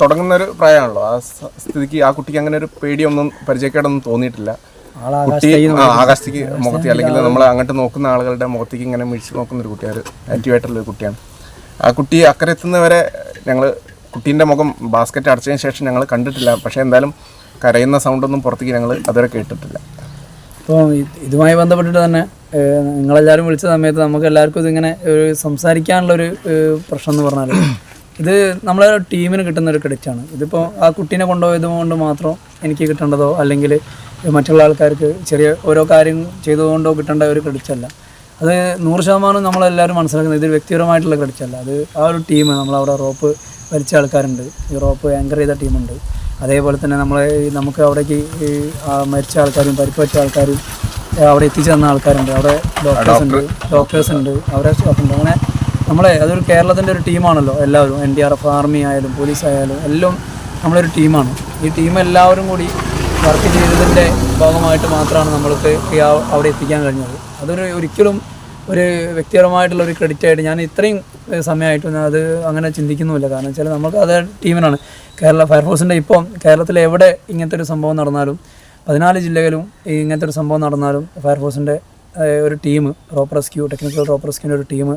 തുടങ്ങുന്ന ഒരു പ്രായമാണല്ലോ. ആ സ്ഥിതിക്ക് ആ കുട്ടിക്ക് അങ്ങനെ ഒരു പേടിയൊന്നും പരിചയക്കേടൊന്നും തോന്നിയിട്ടില്ല. കുട്ടി ആകാശത്തേക്ക് മുഖത്തി അല്ലെങ്കിൽ നമ്മൾ അങ്ങോട്ട് നോക്കുന്ന ആളുകളുടെ മുഖത്തേക്ക് ഇങ്ങനെ മിഴിച്ച് നോക്കുന്ന ഒരു കുട്ടിയാണ് ആക്റ്റീവായിട്ടുള്ള ഒരു കുട്ടിയാണ്. ആ കുട്ടി അക്കരെ എത്തുന്നവരെ ഞങ്ങൾ കുട്ടീന്റെ മുഖം ബാസ്ക്കറ്റ് അടച്ചതിന് ശേഷം ഞങ്ങൾ കണ്ടിട്ടില്ല. പക്ഷേ എന്തായാലും കരയുന്ന സൗണ്ടൊന്നും പുറത്തേക്ക് ഞങ്ങൾ അതുവരെ കേട്ടിട്ടില്ല. അപ്പോൾ ഇതുമായി ബന്ധപ്പെട്ടിട്ട് തന്നെ നിങ്ങളെല്ലാവരും വിളിച്ച സമയത്ത് നമുക്ക് എല്ലാവർക്കും ഇതിങ്ങനെ ഒരു സംസാരിക്കാനുള്ളൊരു പ്രശ്നം എന്ന് പറഞ്ഞാൽ ഇത് നമ്മളെ ടീമിന് കിട്ടുന്ന ഒരു ക്രെഡിറ്റാണ് ഇതിപ്പോൾ ആ കുട്ടീനെ കൊണ്ടുപോയത് കൊണ്ട് മാത്രം എനിക്ക് കിട്ടേണ്ടതോ അല്ലെങ്കിൽ മറ്റുള്ള ആൾക്കാർക്ക് ചെറിയ ഓരോ കാര്യം ചെയ്തതുകൊണ്ടോ കിട്ടേണ്ട ഒരു ക്രെഡിറ്റ് അല്ല. അത് നൂറ് ശതമാനം നമ്മളെല്ലാവരും മനസ്സിലാക്കുന്നത് ഇതൊരു വ്യക്തിപരമായിട്ടുള്ള ക്രെഡിറ്റ് അല്ല. അത് ആ ഒരു ടീം നമ്മളവിടെ റോപ്പ് വലിച്ച ആൾക്കാരുണ്ട്. യൂറോപ്പ് റോപ്പ് ആങ്കർ ചെയ്ത ടീമുണ്ട് അതേപോലെ തന്നെ നമ്മളെ നമുക്ക് അവിടേക്ക് മരിച്ച ആൾക്കാരും പരിപ്പറ്റ ആൾക്കാരും അവിടെ എത്തിച്ചു തന്ന ആൾക്കാരുണ്ട്. അവിടെ ഡോക്ടേഴ്സ് ഉണ്ട് ഡോക്ടേഴ്സ് ഉണ്ട്. അവരെ സ്റ്റാഫുണ്ട് അങ്ങനെ നമ്മളെ അതൊരു കേരളത്തിന്റെ ഒരു ടീമാണല്ലോ എല്ലാവരും. N D R F army ആയാലും പോലീസ് ആയാലും എല്ലാം നമ്മളൊരു ടീമാണ് ഈ ടീം എല്ലാവരും കൂടി വർക്ക് ചെയ്തതിന്റെ ഭാഗമായിട്ട് മാത്രമാണ് നമ്മൾക്ക് അവിടെ എത്തിക്കാൻ കഴിഞ്ഞത്. അതൊരു ഒരിക്കലും ഒരു വ്യക്തിപരമായിട്ടുള്ള ഒരു ക്രെഡിറ്റ് ആയിട്ട് ഞാൻ ഇത്രയും സമയമായിട്ട് ഞാൻ അത് അങ്ങനെ ചിന്തിക്കുന്നുമില്ല. കാരണം വെച്ചാൽ നമുക്ക് അത് ടീമിനാണ്. കേരള ഫയർഫോഴ്സിന്റെ ഇപ്പം കേരളത്തിൽ എവിടെ ഇങ്ങനത്തെ ഒരു സംഭവം നടന്നാലും പതിനാല് ജില്ലകളിലും ഇങ്ങനത്തെ ഒരു സംഭവം നടന്നാലും ഫയർഫോഴ്സിന്റെ ഒരു team rope rescue technical rope റെസ്ക്യൂവിന്റെ ഒരു ടീം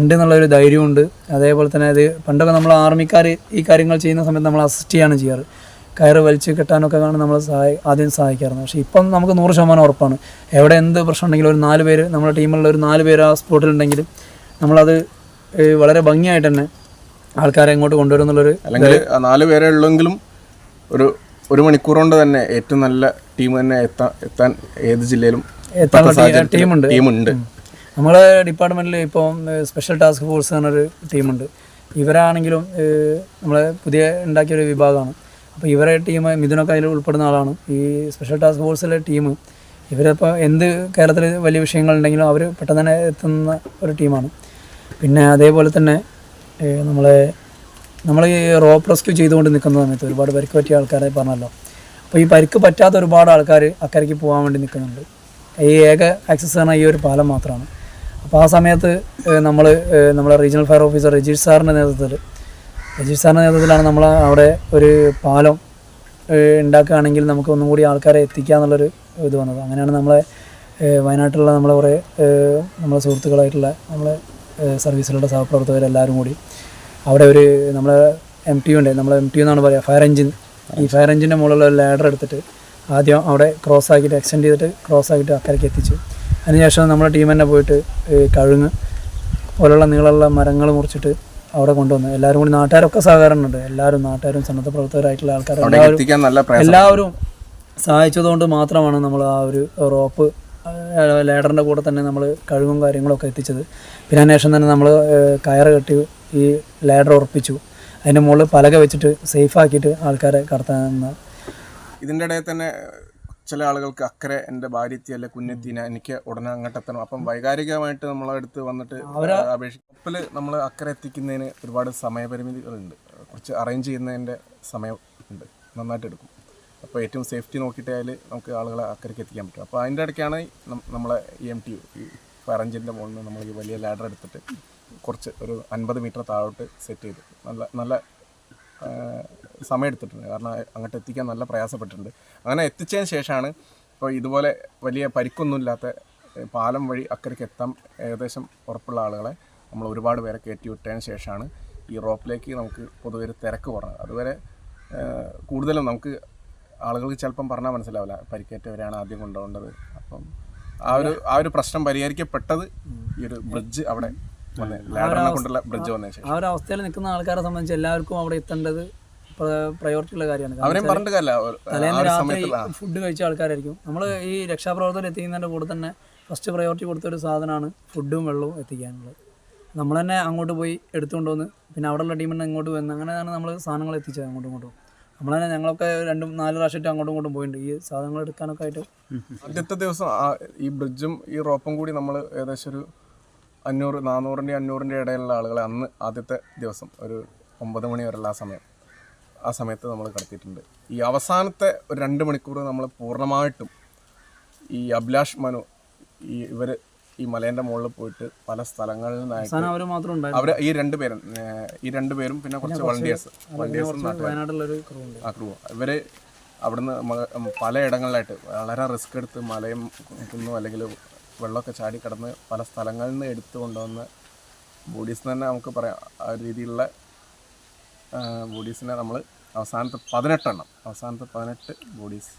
ഉണ്ട് എന്നുള്ളൊരു ധൈര്യമുണ്ട്. അതേപോലെ തന്നെ അത് പണ്ടൊക്കെ നമ്മൾ ആർമിക്കാർ ഈ കാര്യങ്ങൾ ചെയ്യുന്ന സമയത്ത് നമ്മൾ അസിസ്റ്റ് ചെയ്യാണ് ചെയ്യാറ്. കയറ് വലിച്ച് കെട്ടാനൊക്കെ കാണാൻ നമ്മൾ സഹായി ആദ്യം സഹായിക്കാറുണ്ട്. പക്ഷേ ഇപ്പം നമുക്ക് നൂറ് ശതമാനം ഉറപ്പാണ്. എവിടെ എന്ത് പ്രശ്നം ഉണ്ടെങ്കിലും ഒരു നാല് പേര് നമ്മുടെ ടീമിലുള്ള ഒരു നാല് പേര് ആ സ്പോട്ടിലുണ്ടെങ്കിൽ നമ്മളത് വളരെ ഭംഗിയായിട്ട് തന്നെ ആൾക്കാരെ ഇങ്ങോട്ട് കൊണ്ടുവരും എന്നുള്ളൊരു അല്ലെങ്കിൽ ആ നാല് പേരെ ഉള്ളെങ്കിലും ഒരു ഒരു മണിക്കൂർ കൊണ്ട് തന്നെ ഏറ്റവും നല്ല ടീം തന്നെ എത്താൻ എത്താൻ ഏത് ജില്ലയിലും എത്താനുള്ള ടീമുണ്ട്. ടീമുണ്ട്. നമ്മളെ ഡിപ്പാർട്ട്മെന്റിൽ ഇപ്പം സ്പെഷ്യൽ ടാസ്ക് ഫോഴ്സ് എന്നൊരു ടീമുണ്ട്. ഇവരാണെങ്കിലും നമ്മളെ പുതിയ ഉണ്ടാക്കിയൊരു വിഭാഗമാണ്. അപ്പോൾ ഇവരെ ടീം മിഥുനൊക്കെ അതിൽ ഉൾപ്പെടുന്ന ആളാണ്. ഈ സ്പെഷ്യൽ ടാസ്ക് ഫോഴ്സിലെ ടീം ഇവരിപ്പോൾ എന്ത് കേരളത്തിൽ വലിയ വിഷയങ്ങൾ ഉണ്ടെങ്കിലും അവർ പെട്ടെന്ന് തന്നെ എത്തുന്ന ഒരു ടീമാണ്. പിന്നെ അതേപോലെ തന്നെ നമ്മളെ നമ്മൾ ഈ റോപ്പ് റെസ്ക്യൂ ചെയ്തുകൊണ്ട് നിൽക്കുന്ന സമയത്ത് ഒരുപാട് പരിക്ക് പറ്റിയ ആൾക്കാരെ പറഞ്ഞല്ലോ. അപ്പോൾ ഈ പരിക്ക് പറ്റാത്ത ഒരുപാട് ആൾക്കാർ അക്കരയ്ക്ക് പോകാൻ വേണ്ടി നിൽക്കുന്നുണ്ട്. ഈ ഏക ആക്സസ് ആണ് ഈ ഒരു പാലം മാത്രമാണ്. അപ്പോൾ ആ സമയത്ത് നമ്മൾ നമ്മളെ റീജിയണൽ ഫയർ ഓഫീസർ രജീഷ് സാറിന്റെ നേതൃത്വത്തിൽ രജീഷ് സാറിന്റെ നേതൃത്വത്തിലാണ് നമ്മൾ അവിടെ ഒരു പാലം ഉണ്ടാക്കുകയാണെങ്കിൽ നമുക്ക് ഒന്നും കൂടി ആൾക്കാരെ എത്തിക്കുക എന്നുള്ളൊരു ഇത് വന്നത്. അങ്ങനെയാണ് നമ്മളെ വയനാട്ടിലുള്ള നമ്മളെ കുറേ നമ്മളെ സുഹൃത്തുക്കളായിട്ടുള്ള നമ്മളെ സർവീസിലുള്ള സഹപ്രവർത്തകരെല്ലാവരും കൂടി അവിടെ ഒരു നമ്മളെ എം ടി ഉണ്ട്. നമ്മളെ എം ടി എന്നാണ് പറയുക ഫയർ എഞ്ചിൻ ഈ ഫയർ എഞ്ചിന്റെ മുകളിലുള്ള ഒരു ലാഡർ എടുത്തിട്ട് ആദ്യം അവിടെ ക്രോസ് ആക്കിയിട്ട് എക്സ്റ്റെൻഡ് ചെയ്തിട്ട് ക്രോസ് ആക്കിയിട്ട് അക്കരയ്ക്ക് എത്തിച്ചു. അതിനുശേഷം നമ്മുടെ ടീം തന്നെ പോയിട്ട് കഴുങ്ങ് പോലുള്ള നീളമുള്ള മരങ്ങൾ മുറിച്ചിട്ട് അവിടെ കൊണ്ടുവന്നു. എല്ലാവരും കൂടി നാട്ടുകാരൊക്കെ സഹകരണമുണ്ട്. എല്ലാവരും നാട്ടുകാരും സന്നദ്ധ പ്രവർത്തകരായിട്ടുള്ള ആൾക്കാർ എല്ലാവരും എല്ലാവരും സഹായിച്ചതുകൊണ്ട് മാത്രമാണ് നമ്മൾ ആ ഒരു റോപ്പ് ലേഡറിന്റെ കൂടെ തന്നെ നമ്മൾ കഴിവും കാര്യങ്ങളൊക്കെ എത്തിച്ചത്. പിന്നെ അന്വേഷണം തന്നെ നമ്മൾ കയറ് കെട്ടി ഈ ലേഡർ ഉറപ്പിച്ചു. അതിന്റെ മുകളിൽ പലക വെച്ചിട്ട് സേഫ് ആക്കിയിട്ട് ആൾക്കാരെ കടത്താൻ ഇതിന്റെ ഇടയിൽ തന്നെ ചില ആളുകൾക്ക് അക്കരെ എന്റെ ഭാര്യത്തി അല്ലെ കുഞ്ഞെത്തീന എനിക്ക് ഉടനെ അങ്ങോട്ട് എത്തണം അപ്പം വൈകാരികമായിട്ട് നമ്മളെ അടുത്ത് വന്നിട്ട് അപേക്ഷിക്കപ്പിൽ നമ്മൾ അക്കരെ എത്തിക്കുന്നതിന് ഒരുപാട് സമയപരിമിതികളുണ്ട്. കുറച്ച് അറേഞ്ച് ചെയ്യുന്നതിന്റെ സമയം ഉണ്ട്. നന്നായിട്ട് എടുക്കും. അപ്പോൾ ഏറ്റവും സേഫ്റ്റി നോക്കിയിട്ടായാൽ നമുക്ക് ആളുകളെ അക്കരയ്ക്ക് എത്തിക്കാൻ പറ്റും. അപ്പോൾ അതിന്റെ ഇടയ്ക്കാണ് നമ്മളെ ഇ എം ടി ഈ ഫയറഞ്ചിന്റെ മുകളിൽ നിന്ന് നമ്മൾ ഈ വലിയ ലാഡർ എടുത്തിട്ട് കുറച്ച് ഒരു അൻപത് മീറ്റർ താഴോട്ട് സെറ്റ് ചെയ്തു. നല്ല നല്ല സമയം എടുത്തിട്ടുണ്ട് കാരണം അങ്ങോട്ട് എത്തിക്കാൻ നല്ല പ്രയാസപ്പെട്ടിട്ടുണ്ട്. അങ്ങനെ എത്തിച്ചതിന് ശേഷമാണ് ഇപ്പോൾ ഇതുപോലെ വലിയ പരിക്കൊന്നുമില്ലാത്ത പാലം വഴി അക്കരയ്ക്ക് എത്താൻ ഏകദേശം ഉറപ്പുള്ള ആളുകളെ നമ്മൾ ഒരുപാട് പേരെ കയറ്റി വിട്ടതിന് ശേഷമാണ് ഈ റോപ്പിലേക്ക് നമുക്ക് പൊതുവെ ഒരു തിരക്ക് കുറഞ്ഞത്. അതുവരെ കൂടുതലും നമുക്ക് ആളുകൾക്ക് ചിലപ്പം പറഞ്ഞാൽ മനസ്സിലാവില്ല പരിക്കേറ്റവരെയാണ് ആദ്യം കൊണ്ടുപോകേണ്ടത്. അപ്പം ആ ഒരു ആ ഒരു പ്രശ്നം പരിഹരിക്കപ്പെട്ടത് ഈ ഒരു ബ്രിഡ്ജ് അവിടെ കൊണ്ടുള്ള ബ്രിഡ്ജ് വന്നതിന് ശേഷം. ആ ഒരു അവസ്ഥയിൽ നിൽക്കുന്ന ആൾക്കാരെ സംബന്ധിച്ച് എല്ലാവർക്കും അവിടെ എത്തേണ്ടത് പ്രയോറിറ്റി ഉള്ള കാര്യമാണ്. രാത്രി ഫുഡ് കഴിച്ച ആൾക്കാരായിരിക്കും നമ്മൾ ഈ രക്ഷാപ്രവർത്തനം എത്തിക്കുന്നതിന്റെ കൂടെ തന്നെ ഫസ്റ്റ് പ്രയോറിറ്റി കൊടുത്ത ഒരു സാധനമാണ് ഫുഡും വെള്ളവും എത്തിക്കാനുള്ളത്. നമ്മൾ തന്നെ അങ്ങോട്ട് പോയി എടുത്തുകൊണ്ട് വന്ന് പിന്നെ അവിടെയുള്ള ടീം തന്നെ ഇങ്ങോട്ട് വന്ന് അങ്ങനെയാണ് നമ്മൾ സാധനങ്ങൾ എത്തിച്ചത് അങ്ങോട്ടും ഇങ്ങോട്ടും. നമ്മൾ തന്നെ ഞങ്ങളൊക്കെ രണ്ടും നാല് പ്രാവശ്യമായിട്ട് അങ്ങോട്ടും ഇങ്ങോട്ടും പോയിട്ടുണ്ട്. ഈ സാധനങ്ങൾ എടുക്കാനൊക്കെ ആയിട്ട്. ആദ്യത്തെ ദിവസം ഈ ബ്രിഡ്ജും ഈ റോപ്പും കൂടി നമ്മൾ ഏകദേശം ഒരു അഞ്ഞൂറ് നാനൂറിന്റെ അഞ്ഞൂറിന്റെ ഇടയിലുള്ള ആളുകളെ അന്ന് ആദ്യത്തെ ദിവസം ഒരു ഒമ്പത് മണി വരെയുള്ള ആ സമയം. ആ സമയത്ത് നമ്മൾ കടത്തിയിട്ടുണ്ട്. ഈ അവസാനത്തെ ഒരു രണ്ട് മണിക്കൂർ നമ്മൾ പൂർണമായിട്ടും ഈ അഭിലാഷ് മനു ഈ ഇവർ ഈ മലേന്റെ മുകളിൽ പോയിട്ട് പല സ്ഥലങ്ങളിൽ നിന്നായിട്ട് അവർ ഈ രണ്ട് പേരും ഈ രണ്ട് പേരും പിന്നെ കുറച്ച് വളണ്ടിയേഴ്സ് വളണ്ടിയേഴ്സ് ആ ക്രൂ ഇവർ അവിടുന്ന് പല ഇടങ്ങളിലായിട്ട് പലയിടങ്ങളിലായിട്ട് വളരെ റിസ്ക് എടുത്ത് മലയും കുന്നും അല്ലെങ്കിൽ വെള്ളമൊക്കെ ചാടി കടന്ന് പല സ്ഥലങ്ങളിൽ നിന്ന് എടുത്തു കൊണ്ടുവന്ന് ബോഡീസ് തന്നെ നമുക്ക് പറയാം ആ രീതിയിലുള്ള ബോഡീസിനെ നമ്മൾ അവസാനത്തെ പതിനെട്ടെണ്ണം. അവസാനത്തെ പതിനെട്ട് ബോഡീസ്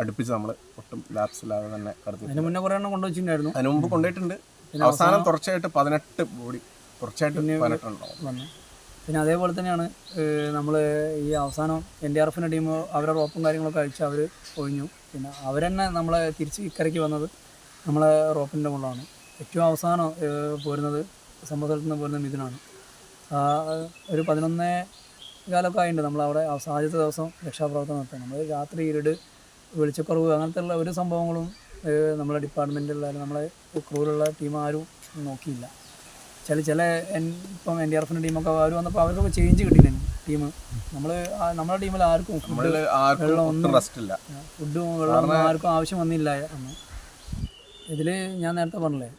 അടുപ്പിച്ച് നമ്മൾ ഒട്ടും ലാപ്സ് ഇല്ലാതെ തന്നെ കടത്തി അതിന് മുന്നേ കുറേ എണ്ണം കൊണ്ടുവച്ചിട്ടുണ്ടായിരുന്നു. അതിന് മുമ്പ് കൊണ്ടുപോയിട്ടുണ്ട്. അവസാനം തുടർച്ചയായിട്ട് പതിനെട്ട് ബോഡി തുടർച്ചയായിട്ട് പതിനെട്ടെണ്ണം പിന്നെ അതേപോലെ തന്നെയാണ് നമ്മൾ ഈ അവസാനം എൻ ഡി ആർ എഫിന്റെ ടീം അവരുടെ റോപ്പും കാര്യങ്ങളൊക്കെ അഴിച്ച് അവർ ഒഴിഞ്ഞു. പിന്നെ അവരെന്നെ നമ്മളെ തിരിച്ച് ഇക്കരയ്ക്ക് വന്നത് നമ്മളെ റോപ്പിന്റെ മുകളിലാണ്. ഏറ്റവും അവസാനം പോരുന്നത് സംഭവ സ്ഥലത്ത് നിന്ന് പോരുന്നത് മിഥുനാണ്. ഒരു പതിനൊന്നേ കാലമൊക്കെ ആയിട്ടുണ്ട്. നമ്മളവിടെ അവസാനത്തെ ദിവസം രക്ഷാപ്രവർത്തനം നടത്തുക നമ്മൾ രാത്രി ഇരുട് വെളിച്ചക്കുറവ് അങ്ങനത്തെ ഉള്ള ഒരു സംഭവങ്ങളും നമ്മളെ ഡിപ്പാർട്ട്മെന്റിലുള്ള നമ്മളെ ക്രൂവിലുള്ള ടീം ആരും നോക്കിയില്ല. ചില ചില എൻ- ഇപ്പം എൻ ഡി ആർ എഫിന്റെ ടീമൊക്കെ അവർ വന്നപ്പോൾ അവർക്കൊക്കെ ചേഞ്ച് കിട്ടിയില്ല ടീം നമ്മൾ നമ്മുടെ ടീമിൽ ആർക്കും വെള്ളം ഒന്നും ഫുഡും വെള്ളമൊന്നും ആർക്കും ആവശ്യം വന്നില്ല. അന്ന് ഇതിൽ ഞാൻ നേരത്തെ പറഞ്ഞില്ലേ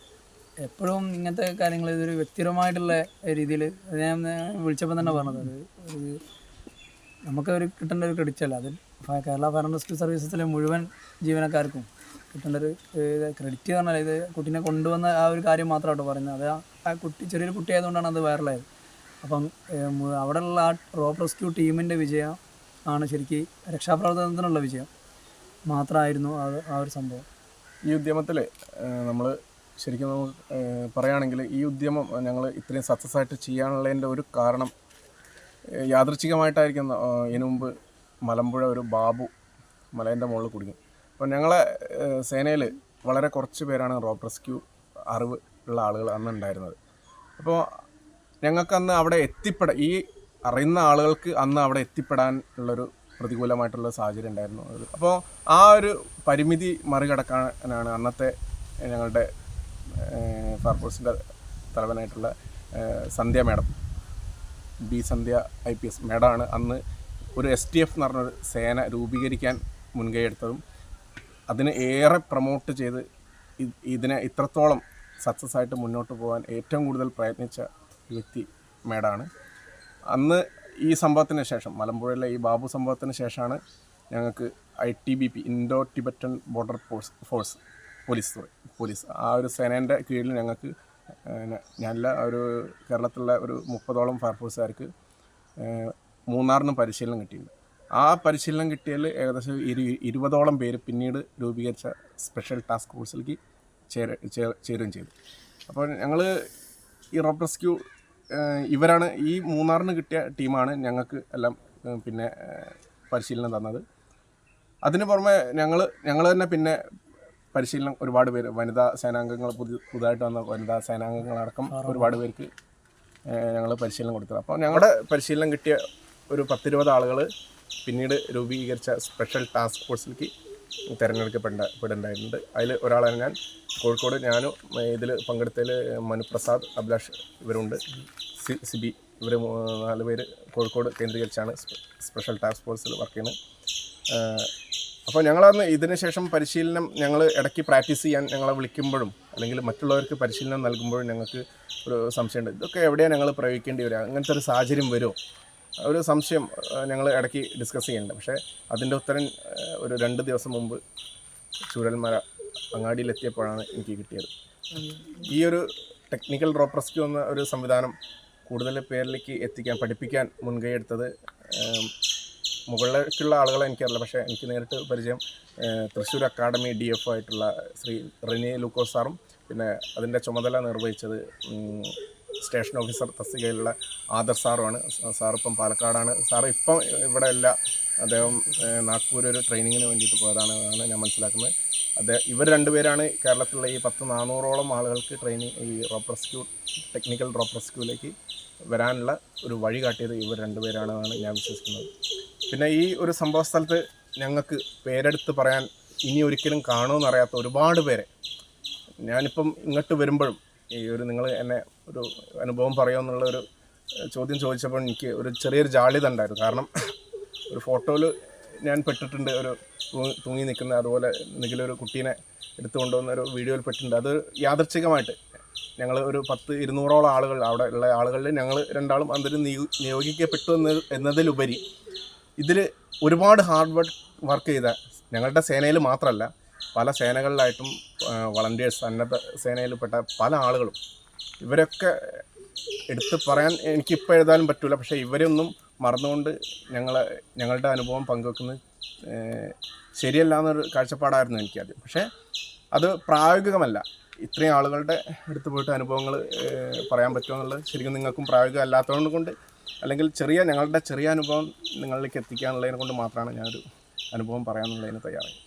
എപ്പോഴും ഇങ്ങനത്തെ കാര്യങ്ങൾ ഇതൊരു വ്യക്തിപരമായിട്ടുള്ള രീതിയിൽ ഞാൻ വിളിച്ചപ്പോൾ തന്നെ പറഞ്ഞത്. അത് ഒരു നമുക്ക് ഒരു കിട്ടേണ്ട ഒരു ക്രെഡിറ്റ് അല്ല. അത് കേരള ഫയർ ആൻഡ് സർവീസസിലെ മുഴുവൻ ജീവനക്കാർക്കും കിട്ടേണ്ട ഒരു ക്രെഡിറ്റ് പറഞ്ഞാൽ ഇത് കുട്ടീനെ കൊണ്ടുവന്ന ആ ഒരു കാര്യം മാത്രമാട്ടോ പറയുന്നത്. അത് ആ- കുട്ടി ചെറിയൊരു കുട്ടിയായതുകൊണ്ടാണ് അത് വൈറലായത്. അപ്പം അവിടെയുള്ള ആ റോപ്പ് റെസ്ക്യൂ ടീമിന്റെ വിജയം ആണ് ശരിക്കും രക്ഷാപ്രവർത്തനത്തിനുള്ള വിജയം. മാത്രമായിരുന്നു ആ ഒരു സംഭവം. ഈ ഉദ്യമത്തിൽ നമ്മൾ ശരിക്കും നമുക്ക് പറയുകയാണെങ്കിൽ ഈ ഉദ്യമം ഞങ്ങൾ ഇത്രയും സക്സസ് ആയിട്ട് ചെയ്യാനുള്ളതിന്റെ ഒരു കാരണം യാദൃച്ഛികമായിട്ടായിരിക്കും ഇതിനു മുമ്പ് മലമ്പുഴ ഒരു ബാബു മലേന്റെ മുകളിൽ കുടുങ്ങി. അപ്പോൾ ഞങ്ങളെ സേനയിൽ വളരെ കുറച്ച് പേരാണ് റോപ്പ് റെസ്ക്യൂ അറിവ് ഉള്ള ആളുകൾ അന്ന് ഉണ്ടായിരുന്നത്. അപ്പോൾ ഞങ്ങൾക്കന്ന് അവിടെ എത്തിപ്പെട ഈ അറിയുന്ന ആളുകൾക്ക് അന്ന് അവിടെ എത്തിപ്പെടാൻ ഉള്ളൊരു പ്രതികൂലമായിട്ടുള്ള സാഹചര്യം ഉണ്ടായിരുന്നു. അപ്പോൾ ആ ഒരു പരിമിതി മറികടക്കാനാണ് അന്നത്തെ ഞങ്ങളുടെ ഫയർഫോഴ്സിന്റെ തലവനായിട്ടുള്ള Sandhya madam. B Sandhya I P S മേഡമാണ് അന്ന് ഒരു എസ് ടി എഫ് എന്ന് പറഞ്ഞൊരു സേന രൂപീകരിക്കാൻ മുൻകൈ എടുത്തതും അതിനെ ഏറെ പ്രൊമോട്ട് ചെയ്ത് ഇതിനെ ഇത്രത്തോളം സക്സസ് ആയിട്ട് മുന്നോട്ട് പോകാൻ ഏറ്റവും കൂടുതൽ പ്രയത്നിച്ച വ്യക്തി മേഡാണ്. അന്ന് ഈ സംഭവത്തിന് ശേഷം മലമ്പുഴയിലെ ഈ ബാബു സംഭവത്തിന് ശേഷമാണ് ഞങ്ങൾക്ക് I T B P Indo Tibetan border force force police police. ആ ഒരു സേനേന്റെ കീഴിൽ ഞങ്ങൾക്ക് ഏഹ്, ഞാനല്ല ഒരു കേരളത്തിലുള്ള ഒരു മുപ്പതോളം ഫയർഫോഴ്സുകാർക്ക് മൂന്നാറിന് പരിശീലനം കിട്ടിയിട്ടുണ്ട്. ആ പരിശീലനം കിട്ടിയതിൽ ഏകദേശം ഇരു ഇരുപതോളം പേര് പിന്നീട് രൂപീകരിച്ച സ്പെഷ്യൽ ടാസ്ക് ഫോഴ്സിലേക്ക് ചേര ചേരുകയും ചെയ്തു. അപ്പോൾ ഞങ്ങൾ ഈ റോബ് റെസ്ക്യൂ ഇവരാണ് ഈ മൂന്നാറിന് കിട്ടിയ ടീമാണ് ഞങ്ങൾക്ക് എല്ലാം പിന്നെ പരിശീലനം തന്നത്. അതിന് പുറമെ ഞങ്ങൾ ഞങ്ങൾ തന്നെ പിന്നെ പരിശീലനം ഒരുപാട് പേര് വനിതാ സേനാംഗങ്ങൾ പുതിയ പുതുതായിട്ട് വന്ന വനിതാ സേനാംഗങ്ങളടക്കം ഒരുപാട് പേർക്ക് ഞങ്ങൾ പരിശീലനം കൊടുത്തത്. അപ്പോൾ ഞങ്ങളുടെ പരിശീലനം കിട്ടിയ ഒരു പത്തിരുപത് ആളുകൾ പിന്നീട് രൂപീകരിച്ച സ്പെഷ്യൽ ടാസ്ക് ഫോഴ്സിലേക്ക് തിരഞ്ഞെടുക്കപ്പെട പെടുന്നുണ്ടായിട്ടുണ്ട് അതിൽ ഒരാളാണ് ഞാൻ കോഴിക്കോട് ഞാനും ഇതിൽ പങ്കെടുത്തതിൽ മനുപ്രസാദ് അഭിലാഷ് ഇവരുണ്ട്. സി സിബി ഇവർ നാല് പേര് കോഴിക്കോട് കേന്ദ്രീകരിച്ചാണ് സ്പെഷ്യൽ ടാസ്ക് ഫോഴ്സിൽ വർക്ക് ചെയ്യുന്നത്. അപ്പോൾ ഞങ്ങളന്ന് ഇതിന് ശേഷം പരിശീലനം ഞങ്ങൾ ഇടയ്ക്ക് പ്രാക്ടീസ് ചെയ്യാൻ ഞങ്ങളെ വിളിക്കുമ്പോഴും അല്ലെങ്കിൽ മറ്റുള്ളവർക്ക് പരിശീലനം നൽകുമ്പോഴും ഞങ്ങൾക്ക് ഒരു സംശയമുണ്ട്. ഇതൊക്കെ എവിടെയാണ് ഞങ്ങൾ പ്രയോഗിക്കേണ്ടി വരിക? അങ്ങനത്തെ ഒരു സാഹചര്യം വരുമോ? ഒരു സംശയം ഞങ്ങൾ ഇടയ്ക്ക് ഡിസ്കസ് ചെയ്യുന്നുണ്ട്. പക്ഷേ അതിന്റെ ഉത്തരം ഒരു രണ്ട് ദിവസം മുമ്പ് ചൂരൽമല അങ്ങാടിയിലെത്തിയപ്പോഴാണ് എനിക്ക് കിട്ടിയത്. ഈ ഒരു ടെക്നിക്കൽ ഡ്രോപ്പ് റെസ്ക്യൂ എന്ന ഒരു സംവിധാനം കൂടുതൽ പേരിലേക്ക് എത്തിക്കാൻ പഠിപ്പിക്കാൻ മുൻകൈ എടുത്തത് മുകളിലേക്കുള്ള ആളുകളെ എനിക്കറിയില്ല. പക്ഷേ എനിക്ക് നേരിട്ട് പരിചയം തൃശ്ശൂർ അക്കാഡമി ഡി എഫ് ആയിട്ടുള്ള ശ്രീ റിനി ലൂക്കോസ് സാറും പിന്നെ അതിന്റെ ചുമതല നിർവഹിച്ചത് സ്റ്റേഷൻ ഓഫീസർ തസ്തികയിലുള്ള ആദർ സാറുമാണ്. സാർ ഇപ്പം പാലക്കാടാണ്. സാർ ഇപ്പം ഇവിടെ അല്ല അദ്ദേഹം നാഗ്പൂർ ഒരു ട്രെയിനിങ്ങിന് വേണ്ടിയിട്ട് പോയതാണ് എന്നാണ് ഞാൻ മനസ്സിലാക്കുന്നത്. അദ്ദേഹം ഇവർ രണ്ടുപേരാണ് കേരളത്തിലുള്ള ഈ പത്ത് നാനൂറോളം ആളുകൾക്ക് ട്രെയിനിങ് ഈ റോപ്പ് റെസ്ക്യൂ ടെക്നിക്കൽ റോപ്പ് റെസ്ക്യൂവിലേക്ക് വരാനുള്ള ഒരു വഴി കാട്ടിയത് ഇവർ രണ്ടുപേരാണെന്നാണ് ഞാൻ വിശ്വസിക്കുന്നത്. പിന്നെ ഈ ഒരു സംഭവ സ്ഥലത്ത് ഞങ്ങൾക്ക് പേരെടുത്ത് പറയാൻ ഇനി ഒരിക്കലും കാണുമെന്നറിയാത്ത ഒരുപാട് പേരെ. ഞാനിപ്പം ഇങ്ങോട്ട് വരുമ്പോഴും ഈ ഒരു നിങ്ങൾ എന്നെ ഒരു അനുഭവം പറയുമെന്നുള്ള ഒരു ചോദ്യം ചോദിച്ചപ്പോൾ എനിക്ക് ഒരു ചെറിയൊരു ജാള്യത ഉണ്ടായിരുന്നു. കാരണം ഒരു ഫോട്ടോയിൽ ഞാൻ പെട്ടിട്ടുണ്ട് ഒരു തൂങ്ങി- നിൽക്കുന്ന അതുപോലെ എന്തെങ്കിലും ഒരു കുട്ടീനെ എടുത്തു കൊണ്ടുവന്ന ഒരു വീഡിയോയിൽ പെട്ടിട്ടുണ്ട്. അത് യാദർച്ഛികമായിട്ട് ഞങ്ങൾ ഒരു പത്ത് ഇരുന്നൂറോളം ആളുകൾ അവിടെ ഉള്ള ആളുകളിൽ ഞങ്ങൾ രണ്ടാളും അതിൽ നിയോ- നിയോഗിക്കപ്പെട്ടു എന്ന് എന്നതിലുപരി ഇതിൽ ഒരുപാട് ഹാർഡ് വർക്ക് വർക്ക് ചെയ്ത ഞങ്ങളുടെ സേനയിൽ മാത്രമല്ല പല സേനകളിലായിട്ടും വളണ്ടിയേഴ്സ് സന്നദ്ധ സേനയിൽപ്പെട്ട പല ആളുകളും ഇവരൊക്കെ എടുത്ത് പറയാൻ എനിക്കിപ്പോൾ എഴുതാനും പറ്റില്ല പക്ഷേ ഇവരൊന്നും മറന്നുകൊണ്ട് ഞങ്ങൾ ഞങ്ങളുടെ അനുഭവം പങ്കുവെക്കുന്നത് ശരിയല്ല എന്നൊരു കാഴ്ചപ്പാടായിരുന്നു എനിക്കത് പക്ഷേ അത് പ്രായോഗികമല്ല. ഇത്രയും ആളുകളുടെ അടുത്ത് പോയിട്ട് അനുഭവങ്ങൾ പറയാൻ പറ്റുമെന്നുള്ളത് ശരിക്കും നിങ്ങൾക്കും പ്രായോഗികം അല്ലാത്തതുകൊണ്ട് കൊണ്ട് അല്ലെങ്കിൽ ചെറിയ ഞങ്ങളുടെ ചെറിയ അനുഭവം നിങ്ങളിലേക്ക് എത്തിക്കാനുള്ളതിനെ കൊണ്ട് മാത്രമാണ് ഞാനൊരു അനുഭവം പറയാനുള്ളതിന് തയ്യാറായി.